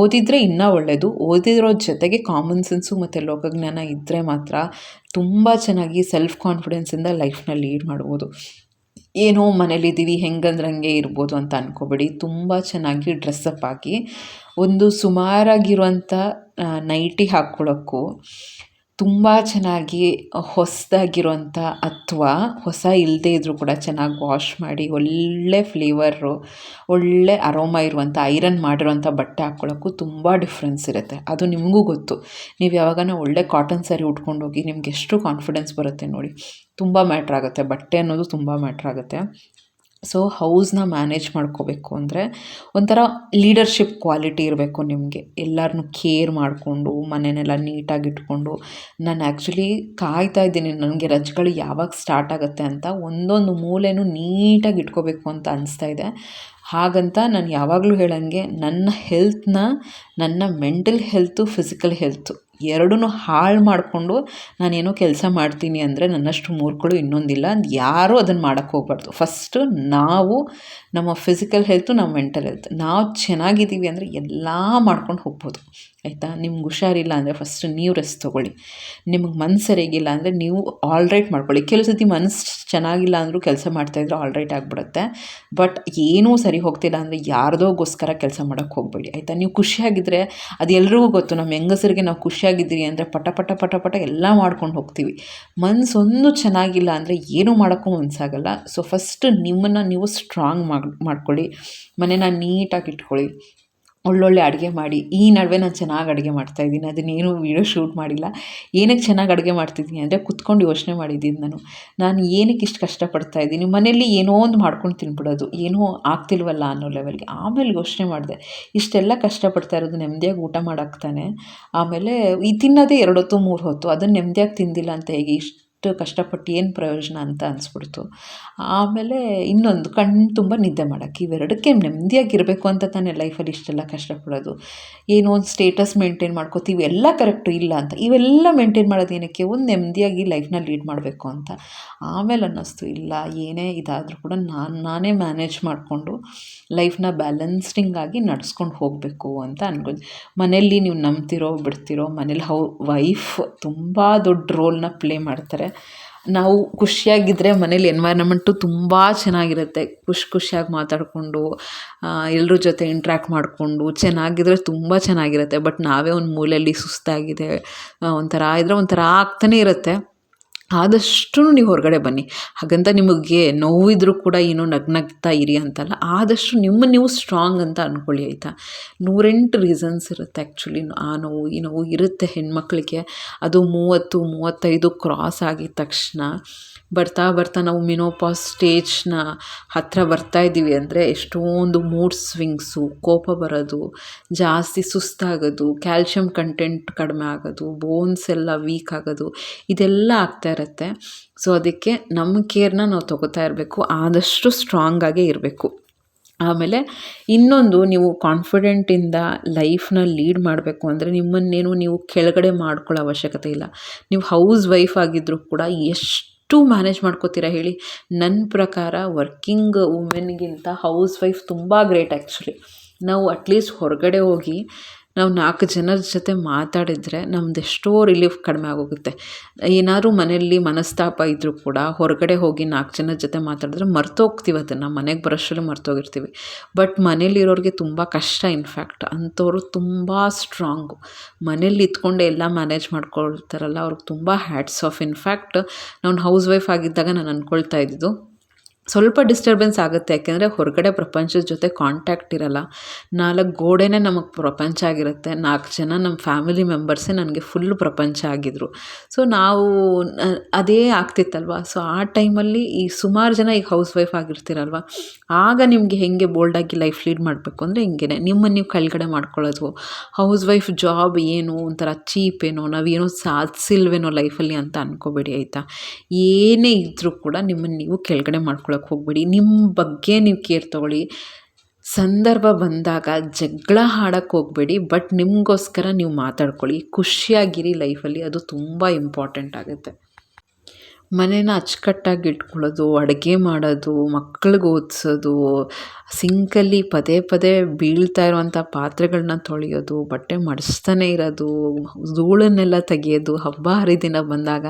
ಓದಿದರೆ ಇನ್ನೂ ಒಳ್ಳೆಯದು ಓದಿರೋ ಜೊತೆಗೆ ಕಾಮನ್ ಸೆನ್ಸು ಮತ್ತು ಲೋಕಜ್ಞಾನ ಇದ್ದರೆ ಮಾತ್ರ ತುಂಬ ಚೆನ್ನಾಗಿ ಸೆಲ್ಫ್ ಕಾನ್ಫಿಡೆನ್ಸಿಂದ ಲೈಫ್ನ ಲೀಡ್ ಮಾಡ್ಬೋದು. ಏನೋ ಮನೇಲಿದ್ದೀವಿ, ಹೆಂಗಂದ್ರೆ ಹಂಗೆ ಇರ್ಬೋದು ಅಂತ ಅಂದ್ಕೋಬೇಡಿ ತುಂಬ ಚೆನ್ನಾಗಿ ಡ್ರೆಸ್ಸಪ್ ಆಗಿ ಒಂದು ಸುಮಾರಾಗಿರುವಂಥ ನೈಟಿ ಹಾಕ್ಕೊಳ್ಳೋಕ್ಕೂ ತುಂಬ ಚೆನ್ನಾಗಿ ಹೊಸದಾಗಿರುವಂಥ ಅಥವಾ ಹೊಸ ಇಲ್ಲದೇ ಇದ್ದರೂ ಕೂಡ ಚೆನ್ನಾಗಿ ವಾಶ್ ಮಾಡಿ, ಒಳ್ಳೆ ಫ್ಲೇವರು ಒಳ್ಳೆ ಅರೋಮ ಇರುವಂಥ ಐರನ್ ಮಾಡಿರೋಂಥ ಬಟ್ಟೆ ಹಾಕ್ಕೊಳ್ಳೋಕ್ಕೂ ತುಂಬ ಡಿಫ್ರೆನ್ಸ್ ಇರುತ್ತೆ. ಅದು ನಿಮಗೂ ಗೊತ್ತು. ನೀವು ಯಾವಾಗನ ಒಳ್ಳೆ ಕಾಟನ್ ಸ್ಯಾರಿ ಉಟ್ಕೊಂಡೋಗಿ ನಿಮ್ಗೆ ಎಷ್ಟು ಕಾನ್ಫಿಡೆನ್ಸ್ ಬರುತ್ತೆ ನೋಡಿ. ತುಂಬ ಮ್ಯಾಟ್ರ್ ಆಗುತ್ತೆ. ಬಟ್ಟೆ ಅನ್ನೋದು ತುಂಬ ಮ್ಯಾಟ್ರ್ ಆಗುತ್ತೆ. ಸೊ ಹೌಸ್ನ ಮ್ಯಾನೇಜ್ ಮಾಡ್ಕೋಬೇಕು ಅಂದರೆ ಒಂಥರ ಲೀಡರ್ಶಿಪ್ ಕ್ವಾಲಿಟಿ ಇರಬೇಕು ನಿಮಗೆ. ಎಲ್ಲರನ್ನೂ ಕೇರ್ ಮಾಡಿಕೊಂಡು ಮನೆಯನ್ನೆಲ್ಲ ನೀಟಾಗಿ ಇಟ್ಕೊಂಡು ನಾನು ಆ್ಯಕ್ಚುಲಿ ಕಾಯ್ತಾ ಇದ್ದೀನಿ, ನನಗೆ ರಜೆಗಳು ಯಾವಾಗ ಸ್ಟಾರ್ಟ್ ಆಗುತ್ತೆ ಅಂತ ಒಂದೊಂದು ಮೂಲೆಯೂ ನೀಟಾಗಿ ಇಟ್ಕೋಬೇಕು ಅಂತ ಅನಿಸ್ತಾ ಇದೆ. ಹಾಗಂತ ನಾನು ಯಾವಾಗಲೂ ಹೇಳಂಗೆ, ನನ್ನ ಹೆಲ್ತ್ನ ನನ್ನ ಮೆಂಟಲ್ ಹೆಲ್ತು ಫಿಸಿಕಲ್ ಹೆಲ್ತು ಎರಡನ್ನೂ ಹಾಳು ಮಾಡಿಕೊಂಡು ನಾನೇನೋ ಕೆಲಸ ಮಾಡ್ತೀನಿ ಅಂದರೆ ನನ್ನಷ್ಟು ಮೂರ್ಖಳು ಇನ್ನೊಂದಿಲ್ಲ. ಯಾರೂ ಅದನ್ನು ಮಾಡೋಕ್ಕೆ ಹೋಗ್ಬಾರ್ದು. ಫಸ್ಟು ನಾವು ನಮ್ಮ ಫಿಸಿಕಲ್ ಹೆಲ್ತು ನಮ್ಮ ಮೆಂಟಲ್ ಹೆಲ್ತ್ ನಾವು ಚೆನ್ನಾಗಿದ್ದೀವಿ ಅಂದರೆ ಎಲ್ಲ ಮಾಡ್ಕೊಂಡು ಹೋಗ್ಬೋದು. ಆಯಿತಾ? ನಿಮ್ಗೆ ಹುಷಾರಿಲ್ಲ ಅಂದರೆ ಫಸ್ಟ್ ನೀವು ರೆಸ್ಟ್ ತೊಗೊಳ್ಳಿ. ನಿಮಗೆ ಮನ್ಸು ಸರಿಯಾಗಿಲ್ಲ ಅಂದರೆ ನೀವು ಆಲ್ರೈಟ್ ಮಾಡ್ಕೊಳ್ಳಿ. ಕೆಲವು ಸತಿ ಮನ್ಸು ಚೆನ್ನಾಗಿಲ್ಲ ಅಂದರೂ ಕೆಲಸ ಮಾಡ್ತಾಯಿದ್ರೆ ಆಲ್ರೈಟ್ ಆಗಿಬಿಡುತ್ತೆ. ಬಟ್ ಏನೂ ಸರಿ ಹೋಗ್ತಿಲ್ಲ ಅಂದರೆ ಯಾರ್ದೋಗೋಸ್ಕರ ಕೆಲಸ ಮಾಡೋಕ್ಕೆ ಹೋಗಬೇಡಿ. ಆಯಿತಾ? ನೀವು ಖುಷಿಯಾಗಿದ್ದರೆ ಅದು ಎಲ್ರಿಗೂ ಗೊತ್ತು. ನಮ್ಮ ಹೆಂಗಸರಿಗೆ ನಾವು ಖುಷಿಯಾಗಿದ್ದೀರಿ ಅಂದರೆ ಪಟ ಪಟ ಪಟ ಪಟ ಎಲ್ಲ ಮಾಡ್ಕೊಂಡು ಹೋಗ್ತೀವಿ. ಮನಸ್ಸೊಂದು ಚೆನ್ನಾಗಿಲ್ಲ ಅಂದರೆ ಏನೂ ಮಾಡೋಕ್ಕೂ ಮನಸ್ಸಾಗಲ್ಲ ಸೊ ಫಸ್ಟ್ ನಿಮ್ಮನ್ನು ನೀವು ಸ್ಟ್ರಾಂಗ್ ಮಾಡಿ, ಮಾಡ್ಕೊಳ್ಳಿ. ಮನೇನ ನೀಟಾಗಿ ಇಟ್ಕೊಳ್ಳಿ. ಒಳ್ಳೊಳ್ಳೆ ಅಡುಗೆ ಮಾಡಿ, ಈ ನಡುವೆ ನಾನು ಚೆನ್ನಾಗಿ ಅಡುಗೆ ಮಾಡ್ತಾಯಿದ್ದೀನಿ ಅದನ್ನೇನು ವೀಡಿಯೋ ಶೂಟ್ ಮಾಡಿಲ್ಲ. ಏನಕ್ಕೆ ಚೆನ್ನಾಗಿ ಅಡುಗೆ ಮಾಡ್ತಿದ್ದೀನಿ ಅಂದರೆ ಕುತ್ಕೊಂಡು ಯೋಚನೆ ಮಾಡಿದ್ದೀನಿ ನಾನು. ನಾನು ಏನಕ್ಕೆ ಇಷ್ಟು ಕಷ್ಟಪಡ್ತಾ ಇದ್ದೀನಿ, ಮನೆಯಲ್ಲಿ ಏನೋ ಒಂದು ಮಾಡ್ಕೊಂಡು ತಿನ್ಬಿಡೋದು, ಏನೋ ಆಗ್ತಿಲ್ವಲ್ಲ ಅನ್ನೋ ಲೆವೆಲ್ಗೆ ಆಮೇಲೆ ಯೋಚನೆ ಮಾಡಿದೆ, ಇಷ್ಟೆಲ್ಲ ಕಷ್ಟಪಡ್ತಾ ಇರೋದು ನೆಮ್ಮದಿಯಾಗಿ ಊಟ ಮಾಡಾಕ್ತಾನೆ ಆಮೇಲೆ ಈ ತಿನ್ನೋದೇ ಎರಡು ಹೊತ್ತು ಮೂರು ಹೊತ್ತು, ಅದನ್ನು ನೆಮ್ಮದಿಯಾಗಿ ತಿಂದಿಲ್ಲ ಅಂತ ಹೇಗೆ ಇಷ್ಟು ಕಷ್ಟಪಟ್ಟು ಏನು ಪ್ರಯೋಜನ ಅಂತ ಅನಿಸ್ಬಿಡ್ತು. ಆಮೇಲೆ ಇನ್ನೊಂದು ಕಣ್ಣು ತುಂಬ ನಿದ್ದೆ ಮಾಡೋಕ್ಕೆ, ಇವೆರಡಕ್ಕೆ ನೆಮ್ಮದಿಯಾಗಿರಬೇಕು ಅಂತ ತಾನೇ ಲೈಫಲ್ಲಿ ಇಷ್ಟೆಲ್ಲ ಕಷ್ಟಪಡೋದು. ಏನೋ ಒಂದು ಸ್ಟೇಟಸ್ ಮೇಂಟೈನ್ ಮಾಡ್ಕೋತೀವಿ ಎಲ್ಲ ಕರೆಕ್ಟು ಇಲ್ಲ ಅಂತ, ಇವೆಲ್ಲ ಮೇಂಟೈನ್ ಮಾಡೋದು ಏನಕ್ಕೆ? ಒಂದು ನೆಮ್ಮದಿಯಾಗಿ ಲೈಫ್ನ ಲೀಡ್ ಮಾಡಬೇಕು ಅಂತ. ಆಮೇಲೆ ಅನ್ನಿಸ್ತು, ಇಲ್ಲ, ಏನೇ ಇದಾದರೂ ಕೂಡ ನಾನು, ನಾನೇ ಮ್ಯಾನೇಜ್ ಮಾಡಿಕೊಂಡು ಲೈಫ್ನ ಬ್ಯಾಲೆನ್ಸ್ಡಿಂಗ್ ಆಗಿ ನಡ್ಸ್ಕೊಂಡು ಹೋಗಬೇಕು ಅಂತ ಅನ್ಕೊಂಡು, ಮನೆಯಲ್ಲಿ ನೀವು ನಂಬ್ತಿರೋ, ಬಿಡ್ತಿರೋ, ಮನೇಲಿ ಹೌ ವೈಫ್ ತುಂಬ ದೊಡ್ಡ ರೋಲ್ನ ಪ್ಲೇ ಮಾಡ್ತಾರೆ. ನಾವು ಖುಷಿಯಾಗಿದ್ದರೆ ಮನೇಲಿ ಎನ್ವೈರ್ನಮೆಂಟು ತುಂಬ ಚೆನ್ನಾಗಿರುತ್ತೆ. ಖುಷಿ ಖುಷಿಯಾಗಿ ಮಾತಾಡಿಕೊಂಡು ಎಲ್ಲರ ಜೊತೆ ಇಂಟ್ರ್ಯಾಕ್ಟ್ ಮಾಡಿಕೊಂಡು, ಚೆನ್ನಾಗಿದ್ರೆ ತುಂಬ ಚೆನ್ನಾಗಿರುತ್ತೆ. ಬಟ್ ನಾವೇ ಒಂದು ಮೂಲೆಯಲ್ಲಿ ಸುಸ್ತಾಗಿದೆ. ಒಂಥರ ಇದ್ರೆ ಒಂಥರ ಆಗ್ತಾನೇ ಇರುತ್ತೆ. ಆದಷ್ಟು ನೀವು ಹೊರಗಡೆ ಬನ್ನಿ. ಹಾಗಂತ ನಿಮಗೆ ನೋವಿದ್ರೂ ಕೂಡ ಏನು ನಗ್ನಗ್ತಾ ಇರಿ ಅಂತಲ್ಲ, ಆದಷ್ಟು ನಿಮ್ಮ ನೀವು ಸ್ಟ್ರಾಂಗ್ ಅಂತ ಅಂದ್ಕೊಳ್ಳಿ ಆಯಿತಾ? ನೂರೆಂಟು ರೀಸನ್ಸ್ ಇರುತ್ತೆ ಆ್ಯಕ್ಚುಲಿ ಆ ನೋವು, ಈ ನೋವು ಇರುತ್ತೆ ಹೆಣ್ಮಕ್ಳಿಗೆ. ಅದು ಮೂವತ್ತು, ಮೂವತ್ತೈದು ಕ್ರಾಸ್ ಆಗಿದ ತಕ್ಷಣ. ಬರ್ತಾ ಬರ್ತಾ ನಾವು ಮಿನೋಪಾಸ್ ಸ್ಟೇಜ್ನ ಹತ್ತಿರ ಬರ್ತಾ ಇದ್ದೀವಿ ಅಂದರೆ ಎಷ್ಟೊಂದು ಮೂಡ್ ಸ್ವಿಂಗ್ಸು, ಕೋಪ ಬರೋದು, ಜಾಸ್ತಿ ಸುಸ್ತಾಗೋದು, ಕ್ಯಾಲ್ಶಿಯಂ ಕಂಟೆಂಟ್ ಕಡಿಮೆ ಆಗೋದು, ಬೋನ್ಸ್ ಎಲ್ಲ ವೀಕ್ ಆಗೋದು, ಇದೆಲ್ಲ ಆಗ್ತಾ ಇರುತ್ತೆ. ಸೊ, ಅದಕ್ಕೆ ನಮ್ಮ ಕೇರ್ನ ನಾವು ತೊಗೋತಾ ಇರಬೇಕು, ಆದಷ್ಟು ಸ್ಟ್ರಾಂಗಾಗೇ ಇರಬೇಕು. ಆಮೇಲೆ ಇನ್ನೊಂದು ನೀವು ಕಾನ್ಫಿಡೆಂಟಿಂದ ಲೈಫ್ನ ಲೀಡ್ ಮಾಡಬೇಕು ಅಂದರೆ ನಿಮ್ಮನ್ನೇನು ನೀವು ಕೆಳಗಡೆ ಮಾಡ್ಕೊಳ್ಳೋ ಅವಶ್ಯಕತೆ ಇಲ್ಲ. ನೀವು ಹೌಸ್ ವೈಫ್ ಆಗಿದ್ದರೂ ಕೂಡ ಎಷ್ಟು ಎಷ್ಟು ಮ್ಯಾನೇಜ್ ಮಾಡ್ಕೋತೀರಾ ಹೇಳಿ. ನನ್ನ ಪ್ರಕಾರ ವರ್ಕಿಂಗ್ ವುಮೆನ್ಗಿಂತ ಹೌಸ್ ವೈಫ್ ತುಂಬ ಗ್ರೇಟ್ ಆ್ಯಕ್ಚುಲಿ ನಾವು ಅಟ್ಲೀಸ್ಟ್ ಹೊರಗಡೆ ಹೋಗಿ ನಾವು ನಾಲ್ಕು ಜನರ ಜೊತೆ ಮಾತಾಡಿದರೆ ಎಷ್ಟೋ ರಿಲೀಫ್ ಕಡಿಮೆ ಆಗೋಗುತ್ತೆ. ಏನಾದ್ರು ಮನೆಯಲ್ಲಿ ಮನಸ್ತಾಪ ಇದ್ದರೂ ಕೂಡ ಹೊರಗಡೆ ಹೋಗಿ ನಾಲ್ಕು ಜನರ ಜೊತೆ ಮಾತಾಡಿದ್ರೆ ಮರ್ತೋಗ್ತೀವಿ ಅದನ್ನು. ಮನೆಗೆ ಬರೋಷ್ಟರಲ್ಲಿ ಮರ್ತೋಗಿರ್ತೀವಿ. ಬಟ್ ಮನೇಲಿರೋರಿಗೆ ತುಂಬ ಕಷ್ಟ ಇನ್ಫ್ಯಾಕ್ಟ್ ಅಂಥವ್ರು ತುಂಬ ಸ್ಟ್ರಾಂಗು ಮನೇಲಿ ಇದ್ಕೊಂಡೆ ಎಲ್ಲ ಮ್ಯಾನೇಜ್ ಮಾಡ್ಕೊಳ್ತಾರಲ್ಲ, ಅವ್ರಿಗೆ ತುಂಬ ಹ್ಯಾಟ್ಸ್ ಆಫ್ ಇನ್ಫ್ಯಾಕ್ಟ್ ನಾನು ಹೌಸ್ ವೈಫ್ ಆಗಿದ್ದಾಗ ನಾನು ಅಂದ್ಕೊಳ್ತಾ ಇದ್ದಿದ್ದು ಸ್ವಲ್ಪ ಡಿಸ್ಟರ್ಬೆನ್ಸ್ ಆಗುತ್ತೆ. ಯಾಕೆಂದರೆ ಹೊರಗಡೆ ಪ್ರಪಂಚದ ಜೊತೆ ಕಾಂಟ್ಯಾಕ್ಟ್ ಇರಲ್ಲ. ನಾಲ್ಕು ಗೋಡೆನೇ ನಮಗೆ ಪ್ರಪಂಚ ಆಗಿರುತ್ತೆ. ನಾಲ್ಕು ಜನ ನಮ್ಮ ಫ್ಯಾಮಿಲಿ ಮೆಂಬರ್ಸೇ ನನಗೆ ಫುಲ್ ಪ್ರಪಂಚ ಆಗಿದ್ದರು ಸೊ ನಾವು ಅದೇ ಆಗ್ತಿತ್ತಲ್ವ? ಸೊ ಆ ಟೈಮಲ್ಲಿ ಈ ಸುಮಾರು ಜನ ಈಗ ಹೌಸ್ ವೈಫ್ ಆಗಿರ್ತೀರಲ್ವ? ಆಗ ನಿಮಗೆ ಹೇಗೆ ಬೋಲ್ಡಾಗಿ ಲೈಫ್ ಲೀಡ್ ಮಾಡಬೇಕು ಅಂದರೆ ಹಿಂಗೇನೆ. ನಿಮ್ಮನ್ನು ನೀವು ಕೆಳಗಡೆ ಮಾಡ್ಕೊಳ್ಳೋದು. ಹೌಸ್ ವೈಫ್ ಜಾಬ್ ಏನು? ಒಂಥರ ಚೀಪ್ ಏನೋ? ನಾವೇನೋ ಸಾಧಿಸಿಲ್ವೇನೋ ಲೈಫಲ್ಲಿ ಅಂತ ಅನ್ಕೋಬೇಡಿ, ಆಯಿತಾ? ಏನೇ ಇದ್ದರೂ ಕೂಡ ನಿಮ್ಮನ್ನು ನೀವು ಕೆಳಗಡೆ ಮಾಡ್ಕೊಳ್ಳೋ ಮಾಡ್ಕೊಳಕ್ಕೆ ಹೋಗಬೇಡಿ. ನಿಮ್ಮ ಬಗ್ಗೆ ನೀವು ಕೇರ್ ತೊಗೊಳ್ಳಿ. ಸಂದರ್ಭ ಬಂದಾಗ ಜಗಳ ಹಾಡೋಕ್ಕೆ ಹೋಗಬೇಡಿ, ಬಟ್ ನಿಮಗೋಸ್ಕರ ನೀವು ಮಾತಾಡ್ಕೊಳ್ಳಿ. ಖುಷಿಯಾಗಿರಿ ಲೈಫಲ್ಲಿ, ಅದು ತುಂಬ ಇಂಪಾರ್ಟೆಂಟ್ ಆಗುತ್ತೆ. ಮನೇನ ಅಚ್ಚುಕಟ್ಟಾಗಿ ಇಟ್ಕೊಳ್ಳೋದು, ಅಡುಗೆ ಮಾಡೋದು, ಮಕ್ಳಿಗೆ ಓದಿಸೋದು ಸಿಂಕಲ್ಲಿ ಪದೇ ಪದೇ ಬೀಳ್ತಾ ಇರುವಂಥ ಪಾತ್ರೆಗಳನ್ನ ತೊಳೆಯೋದು, ಬಟ್ಟೆ ಮಡಿಸ್ತಾನೆ ಇರೋದು, ಧೂಳನ್ನೆಲ್ಲ ತೆಗೆಯೋದು, ಹಬ್ಬ ಹರಿದಿನ ಬಂದಾಗ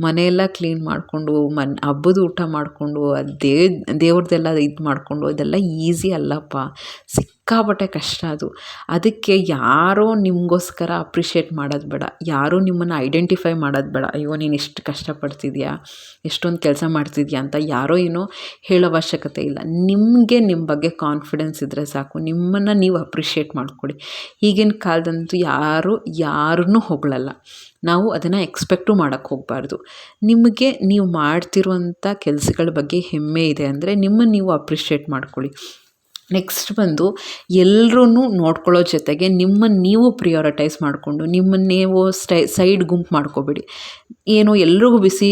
ಮನೆಯೆಲ್ಲ ಕ್ಲೀನ್ ಮಾಡಿಕೊಂಡು, ಮನ್, ಹಬ್ಬದ ಊಟ ಮಾಡಿಕೊಂಡು ದೇ ದೇವ್ರದ್ದೆಲ್ಲ ಇದು ಮಾಡಿಕೊಂಡು, ಇದೆಲ್ಲ ಈಸಿ ಅಲ್ಲಪ್ಪ. ಸಿಕ್ಕಾಪಟ್ಟೆ ಕಷ್ಟ ಅದು. ಅದಕ್ಕೆ ಯಾರೋ ನಿಮಗೋಸ್ಕರ ಅಪ್ರಿಷಿಯೇಟ್ ಮಾಡೋದು ಬೇಡ. ಯಾರೂ ನಿಮ್ಮನ್ನು ಐಡೆಂಟಿಫೈ ಮಾಡೋದು ಬೇಡ. ಅಯ್ಯೋ, ನೀನು ಎಷ್ಟು ಕಷ್ಟಪಡ್ತಿದ್ಯಾ? ಎಷ್ಟೊಂದು ಕೆಲಸ ಮಾಡ್ತಿದ್ಯಾ ಅಂತ ಯಾರೋ ಏನೋ ಹೇಳೋ ಅವಶ್ಯಕತೆ ಇಲ್ಲ. ನಿಮಗೆ ನಿಮ್ಮ ಬಗ್ಗೆ ಕಾನ್ಫಿಡೆನ್ಸ್ ಇದ್ದರೆ ಸಾಕು. ನಿಮ್ಮನ್ನು ನೀವು ಅಪ್ರಿಷಿಯೇಟ್ ಮಾಡ್ಕೊಳ್ಳಿ ಈಗಿನ ಕಾಲದಂತೂ ಯಾರು ಯಾರನ್ನೂ ಹೊಗಳಲ್ಲ. ನಾವು ಅದನ್ನು ಎಕ್ಸ್ಪೆಕ್ಟು ಮಾಡೋಕ್ಕೆ ಹೋಗಬಾರ್ದು. ನಿಮಗೆ ನೀವು ಮಾಡ್ತಿರುವಂಥ ಕೆಲಸಗಳ ಬಗ್ಗೆ ಹೆಮ್ಮೆ ಇದೆ ಅಂದರೆ ನಿಮ್ಮನ್ನು ನೀವು ಅಪ್ರಿಷಿಯೇಟ್ ಮಾಡ್ಕೊಳ್ಳಿ ನೆಕ್ಸ್ಟ್ ಬಂದು ಎಲ್ಲರೂ ನೋಡ್ಕೊಳ್ಳೋ ಜೊತೆಗೆ ನಿಮ್ಮನ್ನು ನೀವು ಪ್ರಿಯೋರಿಟೈಸ್ ಮಾಡಿಕೊಂಡು ನಿಮ್ಮನ್ನು ನೀವು ಸ್ಟೈ ಸೈಡ್ ಗುಂಪು ಮಾಡ್ಕೋಬೇಡಿ. ಏನೋ ಎಲ್ರಿಗೂ ಬಿಸಿ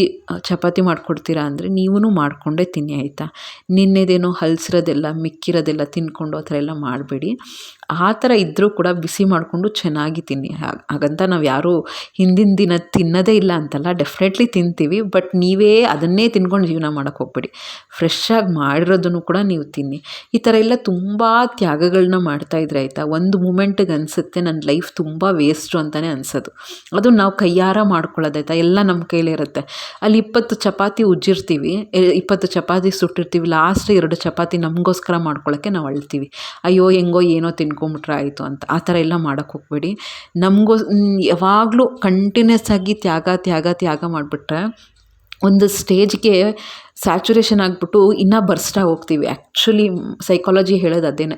ಚಪಾತಿ ಮಾಡಿಕೊಡ್ತೀರಾ ಅಂದರೆ ನೀವೂ ಮಾಡಿಕೊಂಡೇ ತಿನ್ನಿ ಆಯಿತಾ? ನಿನ್ನೆದೇನೋ ಹಲ್ಸಿರೋದೆಲ್ಲ, ಮಿಕ್ಕಿರೋದೆಲ್ಲ ತಿನ್ಕೊಂಡು ಆ ಥರ ಎಲ್ಲ ಮಾಡಬೇಡಿ. ಆ ಥರ ಇದ್ದರೂ ಕೂಡ ಬಿಸಿ ಮಾಡಿಕೊಂಡು ಚೆನ್ನಾಗಿ ತಿನ್ನಿ. ಹಾಗ್- ಹಾಗಂತ ನಾವು ಯಾರೂ ಹಿಂದಿನ ದಿನ ತಿನ್ನೋದೇ ಇಲ್ಲ ಅಂತಲ್ಲ ಡೆಫಿನೆಟ್ಲಿ ತಿಂತೀವಿ ಬಟ್ ನೀವೇ ಅದನ್ನೇ ತಿನ್ಕೊಂಡು ಜೀವನ ಮಾಡೋಕ್ಕೆ ಹೋಗ್ಬೇಡಿ. ಫ್ರೆಶ್ಶಾಗಿ ಮಾಡಿರೋದನ್ನು ಕೂಡ ನೀವು ತಿನ್ನಿ. ಈ ಥರ ಎಲ್ಲ ತುಂಬ ತ್ಯಾಗಗಳನ್ನ ಮಾಡ್ತಾಯಿದ್ರೆ ಆಯಿತಾ? ಒಂದು ಮೂಮೆಂಟಿಗೆ ಅನಿಸುತ್ತೆ ನನ್ನ ಲೈಫ್ ತುಂಬ ವೇಸ್ಟು ಅಂತಲೇ ಅನಿಸೋದು. ಅದು ನಾವು ಕೈಯಾರ ಮಾಡ್ಕೊಳ್ಳೋದಾಯ್ತಾ ಎಲ್ಲ ನಮ್ಮ ಕೈಯಲ್ಲಿ ಇರುತ್ತೆ. ಅಲ್ಲಿ ಇಪ್ಪತ್ತು ಚಪಾತಿ ಉಜ್ಜಿರ್ತೀವಿ ಇಪ್ಪತ್ತು ಚಪಾತಿ ಸುಟ್ಟಿರ್ತೀವಿ ಲಾಸ್ಟ್ ಎರಡು ಚಪಾತಿ ನಮಗೋಸ್ಕರ ಮಾಡ್ಕೊಳ್ಳೋಕ್ಕೆ ನಾವು ಅಳ್ತೀವಿ. ಅಯ್ಯೋ, ಹೆಂಗೋ ಏನೋ ತಿನ್ಕೊಂಬಿಟ್ರೆ ಆಯಿತು ಅಂತ. ಆ ಥರ ಎಲ್ಲ ಮಾಡೋಕ್ಕೆ ಹೋಗ್ಬೇಡಿ. ನಮಗೂ ಯಾವಾಗಲೂ ಕಂಟಿನ್ಯೂಸ್ ಆಗಿ ತ್ಯಾಗ ತ್ಯಾಗ ತ್ಯಾಗ ಮಾಡಿಬಿಟ್ರೆ ಒಂದು ಸ್ಟೇಜ್ಗೆ ಸ್ಯಾಚುರೇಷನ್ ಆಗಿಬಿಟ್ಟು ಇನ್ನೂ ಬರ್ಸ್ಟಾಗಿ ಹೋಗ್ತೀವಿ ಆ್ಯಕ್ಚುಲಿ ಸೈಕಾಲಜಿ ಹೇಳೋದು ಅದೇನೆ.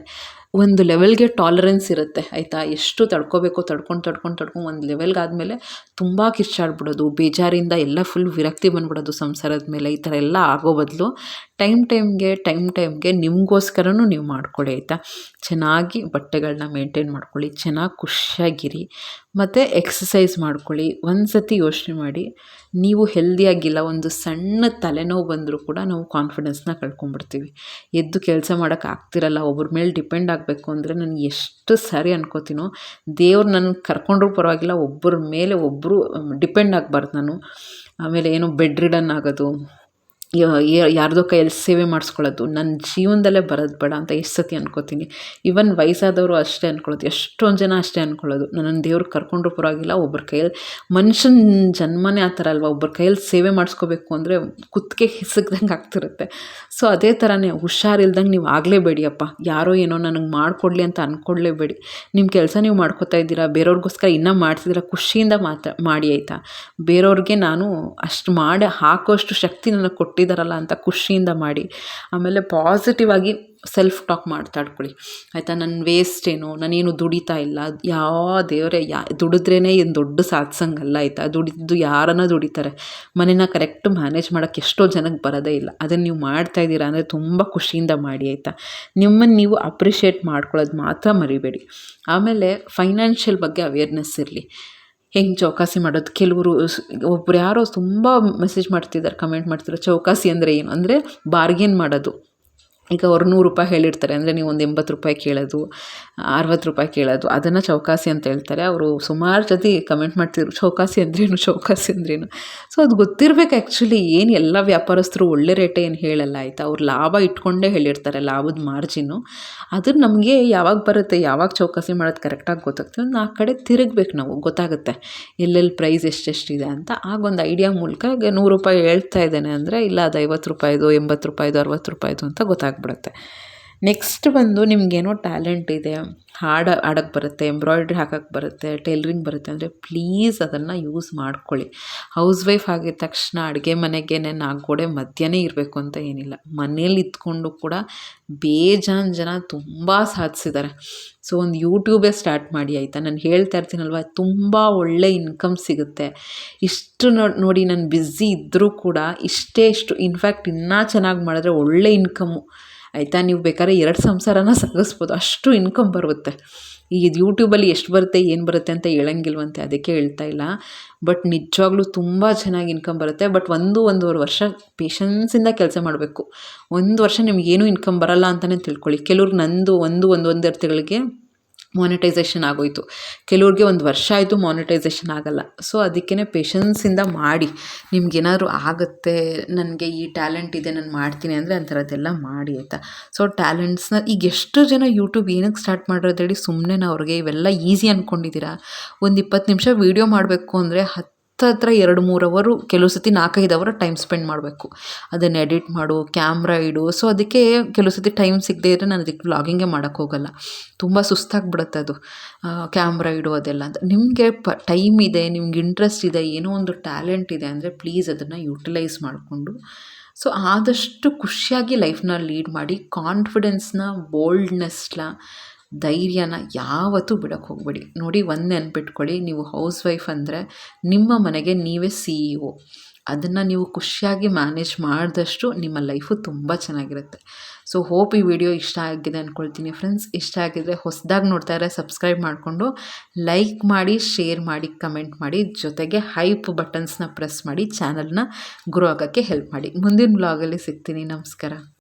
ಒಂದು ಲೆವೆಲ್ಗೆ ಟಾಲರೆನ್ಸ್ ಇರುತ್ತೆ, ಆಯಿತಾ? ಎಷ್ಟು ತಡ್ಕೋಬೇಕು ತಡ್ಕೊಂಡು ತಡ್ಕೊಂಡು ತಡ್ಕೊಂಡು ಒಂದು ಲೆವೆಲ್ಗೆ ಆದಮೇಲೆ ತುಂಬ ಕಿರ್ಚಾಡ್ಬಿಡೋದು. ಬೇಜಾರಿಂದ ಎಲ್ಲ ಫುಲ್ ವಿರಕ್ತಿ ಬಂದ್ಬಿಡೋದು ಸಂಸಾರದ ಮೇಲೆ. ಈ ಥರ ಎಲ್ಲ ಆಗೋ ಬದಲು ಟೈಮ್ ಟೈಮ್ಗೆ ಟೈಮ್ ಟೈಮ್ಗೆ ನಿಮಗೋಸ್ಕರನೂ ನೀವು ಮಾಡ್ಕೊಳ್ಳಿ ಆಯಿತಾ? ಚೆನ್ನಾಗಿ ಬಟ್ಟೆಗಳನ್ನ ಮೇಂಟೈನ್ ಮಾಡ್ಕೊಳ್ಳಿ, ಚೆನ್ನಾಗಿ ಖುಷಿಯಾಗಿರಿ. ಮತ್ತು ಎಕ್ಸಸೈಸ್ ಮಾಡ್ಕೊಳ್ಳಿ. ಒಂದು ಸತಿ ಯೋಚನೆ ಮಾಡಿ. ನೀವು ಹೆಲ್ದಿಯಾಗಿಲ್ಲ, ಒಂದು ಸಣ್ಣ ತಲೆನೋವು ಬಂದರೂ ಕೂಡ ನಾವು ಕಾನ್ಫಿಡೆನ್ಸ್ನ ಕಳ್ಕೊಂಡ್ಬಿಡ್ತೀವಿ. ಎದ್ದು ಕೆಲಸ ಮಾಡೋಕ್ಕೆ ಆಗ್ತಿರಲ್ಲ ಒಬ್ಬರ ಮೇಲೆ ಡಿಪೆಂಡ್ ಆಗಬೇಕು ಅಂದರೆ ನಾನು ಎಷ್ಟು ಸರಿ ಅನ್ಕೋತೀನೋ, ದೇವ್ರು ನನ್ನ ಕರ್ಕೊಂಡ್ರೂ ಪರವಾಗಿಲ್ಲ ಒಬ್ಬರ ಮೇಲೆ ಒಬ್ಬರು ಡಿಪೆಂಡ್ ಆಗಬಾರ್ದು ನಾನು. ಆಮೇಲೆ ಏನು ಬೆಡ್ ರಿಡನ್ ಆಗೋದು ಯಾರ್ದೋ ಕೈಯಲ್ಲಿ ಸೇವೆ ಮಾಡಿಸ್ಕೊಳ್ಳೋದು ನನ್ನ ಜೀವನದಲ್ಲೇ ಬರೋದು ಬೇಡ ಅಂತ ಎಷ್ಟು ಸತಿ ಅನ್ಕೋತೀನಿ. ಈವನ್ ವಯಸ್ಸಾದವರು ಅಷ್ಟೇ ಅನ್ಕೊಳ್ಳೋದು ಎಷ್ಟೊಂದು ಜನ ಅಷ್ಟೇ ಅನ್ಕೊಳ್ಳೋದು. ನನ್ನನ್ನು ದೇವ್ರು ಕರ್ಕೊಂಡ್ರೂ ಪರವಾಗಿಲ್ಲ, ಒಬ್ಬರ ಕೈಯಲ್ಲಿ ಮನುಷ್ಯನ ಜನ್ಮನೇ ಆ ಥರ ಅಲ್ವಾ? ಒಬ್ಬರ ಕೈಯಲ್ಲಿ ಸೇವೆ ಮಾಡಿಸ್ಕೋಬೇಕು ಅಂದರೆ ಕುತ್ತಿಗೆ ಹಿಸಕ್ದಂಗೆ ಆಗ್ತಿರುತ್ತೆ. ಸೊ ಅದೇ ಥರನೇ ಹುಷಾರಿಲ್ದಂಗೆ ನೀವು ಆಗಲೇಬೇಡಿಯಪ್ಪ ಯಾರೋ ಏನೋ ನನಗೆ ಮಾಡಿಕೊಡ್ಲಿ ಅಂತ ಅಂದ್ಕೊಳ್ಳೇಬೇಡಿ ನಿಮ್ಮ ಕೆಲಸ ನೀವು ಮಾಡ್ಕೋತಾ ಇದ್ದೀರಾ? ಬೇರೆಯವ್ರಿಗೋಸ್ಕರ ಇನ್ನೂ ಮಾಡ್ತಿದ್ದೀರಾ? ಖುಷಿಯಿಂದ ಮಾತಾ ಮಾಡಿ ಆಯಿತಾ? ಬೇರೆಯವ್ರಿಗೆ ನಾನು ಅಷ್ಟು ಮಾಡಿ, ಹಾಕೋಷ್ಟು ಶಕ್ತಿ ನನಗೆ ಕೊಟ್ಟಿದ್ದಾರಲ್ಲ ಅಂತ ಖುಷಿಯಿಂದ ಮಾಡಿ. ಆಮೇಲೆ ಪಾಸಿಟಿವ್ ಆಗಿ ಸೆಲ್ಫ್ ಟಾಕ್ ಮಾತಾಡ್ಕೊಳ್ಳಿ ಆಯಿತಾ? ನನ್ನ ವೇಸ್ಟ್ ಏನು? ನಾನೇನು ದುಡಿತಾ ಇಲ್ಲ? ಯಾವ ದೇವರೇ, ಯಾ ದುಡಿದ್ರೇ ಏನು ದೊಡ್ಡ ಸಾಧಿಸಂಗಲ್ಲ ಆಯಿತಾ? ದುಡಿದು ಯಾರನ್ನ ದುಡಿತಾರೆ? ಮನೇನ ಕರೆಕ್ಟ್ ಮ್ಯಾನೇಜ್ ಮಾಡೋಕ್ಕೆ ಎಷ್ಟೋ ಜನಕ್ಕೆ ಬರೋದೇ ಇಲ್ಲ. ಅದನ್ನು ನೀವು ಮಾಡ್ತಾ ಇದ್ದೀರಾ ಅಂದರೆ ತುಂಬ ಖುಷಿಯಿಂದ ಮಾಡಿ ಆಯಿತಾ? ನಿಮ್ಮನ್ನು ನೀವು ಅಪ್ರಿಷಿಯೇಟ್ ಮಾಡ್ಕೊಳ್ಳೋದು ಮಾತ್ರ ಮರಿಬೇಡಿ. ಆಮೇಲೆ ಫೈನಾನ್ಷಿಯಲ್ ಬಗ್ಗೆ ಅವೇರ್ನೆಸ್ ಇರಲಿ. ಹೆಂಗೆ ಚೌಕಾಸಿ ಮಾಡೋದು? ಕೆಲವರು ಒಬ್ರು ಯಾರೋ ತುಂಬ ಮೆಸೇಜ್ ಮಾಡ್ತಿದ್ದಾರೆ ಕಮೆಂಟ್ ಮಾಡ್ತಿದ್ದಾರೆ ಚೌಕಾಸಿ ಅಂದರೆ ಏನು? ಅಂದರೆ ಬಾರ್ಗೇನ್ ಮಾಡೋದು. ಈಗ ಅವ್ರು ನೂರು ರೂಪಾಯಿ ಹೇಳಿರ್ತಾರೆ, ಅಂದರೆ ನೀವು ಒಂದು ಎಂಬತ್ತು ರೂಪಾಯಿ ಕೇಳೋದು, ಅರವತ್ತು ರೂಪಾಯಿ ಕೇಳೋದು, ಅದನ್ನು ಚೌಕಾಸಿ ಅಂತ ಹೇಳ್ತಾರೆ. ಅವರು ಸುಮಾರು ಜೊತೆ ಕಮೆಂಟ್ ಮಾಡ್ತಿದ್ರು, ಚೌಕಾಸಿ ಅಂದ್ರೇನು ಚೌಕಾಸಿ ಅಂದ್ರೇನು. ಸೊ ಅದು ಗೊತ್ತಿರಬೇಕು ಆ್ಯಕ್ಚುಲಿ ಏನು ಎಲ್ಲ ವ್ಯಾಪಾರಸ್ಥರು ಒಳ್ಳೆ ರೇಟೇ ಏನು ಹೇಳಲ್ಲ, ಆಯಿತಾ? ಅವ್ರು ಲಾಭ ಇಟ್ಕೊಂಡೇ ಹೇಳಿರ್ತಾರೆ, ಲಾಭದ ಮಾರ್ಜಿನು ಅದು ನಮಗೆ ಯಾವಾಗ ಬರುತ್ತೆ, ಯಾವಾಗ ಚೌಕಾಸಿ ಮಾಡೋದು ಕರೆಕ್ಟಾಗಿ ಗೊತ್ತಾಗ್ತದೆ. ಒಂದು ನಾಲ್ಕು ಕಡೆ ತಿರುಗ್ಬೇಕು ನಾವು, ಗೊತ್ತಾಗುತ್ತೆ. ಎಲ್ಲೆಲ್ಲಿ ಪ್ರೈಸ್ ಎಷ್ಟೆಷ್ಟಿದೆ ಅಂತ. ಆಗ ಒಂದು ಐಡಿಯಾ ಮೂಲಕ ನೂರು ರೂಪಾಯಿ ಹೇಳ್ತಾ ಇದ್ದಾನೆ ಅಂದರೆ, ಇಲ್ಲ ಅದು ಐವತ್ತು ರೂಪಾಯಿದು, ಎಂಬತ್ತು ರೂಪಾಯಿದು, ಅರವತ್ತು ರೂಪಾಯಿದು ಅಂತ ಗೊತ್ತಾಗ್ಬಿಡುತ್ತೆ ನೆಕ್ಸ್ಟ್ ಬಂದು ನಿಮಗೇನೋ ಟ್ಯಾಲೆಂಟ್ ಇದೆ, ಹಾಡು ಆಡೋಕ್ಕೆ ಬರುತ್ತೆ ಎಂಬ್ರಾಯ್ಡ್ರಿ ಹಾಕಕ್ಕೆ ಬರುತ್ತೆ ಟೈಲರಿಂಗ್ ಬರುತ್ತೆ ಅಂದರೆ ಪ್ಲೀಸ್ ಅದನ್ನು ಯೂಸ್ ಮಾಡ್ಕೊಳ್ಳಿ. ಹೌಸ್ ವೈಫ್ ಆಗಿದ ತಕ್ಷಣ ಅಡುಗೆ ಮನೆಗೆ ನಾಲ್ಕು ಗೋಡೆ ಮಧ್ಯನೇ ಇರಬೇಕು ಅಂತ ಏನಿಲ್ಲ. ಮನೇಲಿ ಇದ್ಕೊಂಡು ಕೂಡ ಬೇಜಾನ್ ಜನ ತುಂಬ ಸಾಧಿಸಿದ್ದಾರೆ ಸೊ ಒಂದು ಯೂಟ್ಯೂಬೇ ಸ್ಟಾರ್ಟ್ ಮಾಡಿ ಆಯಿತಾ? ನಾನು ಹೇಳ್ತಾ ಇರ್ತೀನಲ್ವ, ತುಂಬ ಒಳ್ಳೆ ಇನ್ಕಮ್ ಸಿಗುತ್ತೆ. ಇಷ್ಟು ನೋಡಿ ನಾನು ಬ್ಯುಸಿ ಇದ್ದರೂ ಕೂಡ ಇಷ್ಟೇ ಇಷ್ಟು ಇನ್ಫ್ಯಾಕ್ಟ್ ಇನ್ನೂ ಚೆನ್ನಾಗಿ ಮಾಡಿದ್ರೆ ಒಳ್ಳೆ ಇನ್ಕಮ್ಮು ಆಯಿತಾ? ನೀವು ಬೇಕಾದ್ರೆ ಎರಡು ಸಂಸಾರನ ಸಾಗಿಸ್ಬೋದು. ಅಷ್ಟು ಇನ್ಕಮ್ ಬರುತ್ತೆ. ಈಗ ಇದು ಯೂಟ್ಯೂಬಲ್ಲಿ ಎಷ್ಟು ಬರುತ್ತೆ, ಏನು ಬರುತ್ತೆ ಅಂತ ಹೇಳಂಗಿಲ್ವಂತೆ, ಅದಕ್ಕೆ ಹೇಳ್ತಾ ಇಲ್ಲ. ಬಟ್ ನಿಜವಾಗ್ಲೂ ತುಂಬ ಚೆನ್ನಾಗಿ ಇನ್ಕಮ್ ಬರುತ್ತೆ. ಬಟ್ ಒಂದು ಒಂದೂವರೆ ವರ್ಷ ಪೇಷನ್ಸಿಂದ ಕೆಲಸ ಮಾಡಬೇಕು. ಒಂದು ವರ್ಷ ನಿಮಗೇನು ಇನ್ಕಮ್ ಬರಲ್ಲ ಅಂತಲೇ ತಿಳ್ಕೊಳ್ಳಿ. ಕೆಲವ್ರು ನಂದು ಒಂದು ಒಂದು ಒಂದೆರಡು ತಿಂಗಳಿಗೆ ಮಾನಿಟೈಸೇಷನ್ ಆಗೋಯ್ತು. ಕೆಲವ್ರಿಗೆ ಒಂದು ವರ್ಷ ಆಯಿತು ಮಾನಿಟೈಸೇಷನ್ ಆಗಲ್ಲ. ಸೊ ಅದಕ್ಕೇ ಪೇಷನ್ಸಿಂದ ಮಾಡಿ. ನಿಮ್ಗೇನಾದ್ರು ಆಗುತ್ತೆ, ನನಗೆ ಈ ಟ್ಯಾಲೆಂಟ್ ಇದೆ, ನಾನು ಮಾಡ್ತೀನಿ ಅಂದರೆ ಅಂಥರದ್ದೆಲ್ಲ ಮಾಡಿ ಆಯಿತಾ? ಸೊ ಟ್ಯಾಲೆಂಟ್ಸ್ನ ಈಗ ಎಷ್ಟು ಜನ ಯೂಟ್ಯೂಬ್ ಏನಕ್ಕೆ ಸ್ಟಾರ್ಟ್ ಮಾಡಿರೋದು ಹೇಳಿ ಸುಮ್ಮನೆ ಅವ್ರಿಗೆ ಇವೆಲ್ಲ ಈಸಿ ಅಂದ್ಕೊಂಡಿದ್ದೀರಾ ಒಂದು ಇಪ್ಪತ್ತು ನಿಮಿಷ ವೀಡಿಯೋ ಮಾಡಬೇಕು ಅಂದರೆ ಹತ್ತು ಹತ್ರ ಎರಡು ಮೂರು ಅವರು ಕೆಲವು ಸತಿ ನಾಲ್ಕೈದು ಅವರ್ ಟೈಮ್ ಸ್ಪೆಂಡ್ ಮಾಡಬೇಕು. ಅದನ್ನು ಎಡಿಟ್ ಮಾಡು ಕ್ಯಾಮ್ರಾ ಇಡು. ಸೊ ಅದಕ್ಕೆ ಕೆಲವು ಸತಿ ಟೈಮ್ ಸಿಗದೇ ಇದ್ದರೆ ನಾನು ಅದಕ್ಕೆ ವ್ಲಾಗಿಂಗೇ ಮಾಡೋಕ್ಕೆ ಹೋಗಲ್ಲ. ತುಂಬ ಸುಸ್ತಾಗ್ಬಿಡುತ್ತೆ ಅದು. ಕ್ಯಾಮ್ರಾ ಇಡು ಅದೆಲ್ಲ ಅಂತ. ನಿಮಗೆ ಪ ಟೈಮ್ ಇದೆ, ನಿಮ್ಗೆ ಇಂಟ್ರೆಸ್ಟ್ ಇದೆ, ಏನೋ ಒಂದು ಟ್ಯಾಲೆಂಟ್ ಇದೆ ಅಂದರೆ ಪ್ಲೀಸ್ ಅದನ್ನು ಯುಟಿಲೈಸ್ ಮಾಡಿಕೊಂಡು. ಸೊ ಆದಷ್ಟು ಖುಷಿಯಾಗಿ ಲೈಫ್ನ ಲೀಡ್ ಮಾಡಿ ಕಾನ್ಫಿಡೆನ್ಸ್ನ ಬೋಲ್ಡ್ನೆಸ್ನ ಧೈರ್ಯನ ಯಾವತ್ತೂ ಬಿಡೋಕ್ಕೆ ಹೋಗಬೇಡಿ. ನೋಡಿ, ಒಂದು ನೆನ್ಪಿಟ್ಕೊಳ್ಳಿ. ನೀವು ಹೌಸ್ ವೈಫ್ ಅಂದರೆ ನಿಮ್ಮ ಮನೆಗೆ ನೀವೇ ಸಿ ಇ ಒ. ಅದನ್ನು ನೀವು ಖುಷಿಯಾಗಿ ಮ್ಯಾನೇಜ್ ಮಾಡಿದಷ್ಟು ನಿಮ್ಮ ಲೈಫು ತುಂಬ ಚೆನ್ನಾಗಿರುತ್ತೆ. ಸೊ, ಹೋಪ್ ಈ ವಿಡಿಯೋ ಇಷ್ಟ ಆಗಿದೆ ಅಂದ್ಕೊಳ್ತೀನಿ ಫ್ರೆಂಡ್ಸ್. ಇಷ್ಟ ಆಗಿದ್ರೆ ಹೊಸದಾಗಿ ನೋಡ್ತಾ ಇದ್ರೆ ಸಬ್ಸ್ಕ್ರೈಬ್ ಮಾಡಿಕೊಂಡು, ಲೈಕ್ ಮಾಡಿ, ಶೇರ್ ಮಾಡಿ, ಕಮೆಂಟ್ ಮಾಡಿ. ಜೊತೆಗೆ ಹೈಪ್ ಬಟನ್ಸ್ನ ಪ್ರೆಸ್ ಮಾಡಿ, ಚಾನಲ್ನ ಗ್ರೋ ಆಗೋಕ್ಕೆ ಹೆಲ್ಪ್ ಮಾಡಿ. ಮುಂದಿನ ಬ್ಲಾಗಲ್ಲಿ ಸಿಗ್ತೀನಿ. ನಮಸ್ಕಾರ.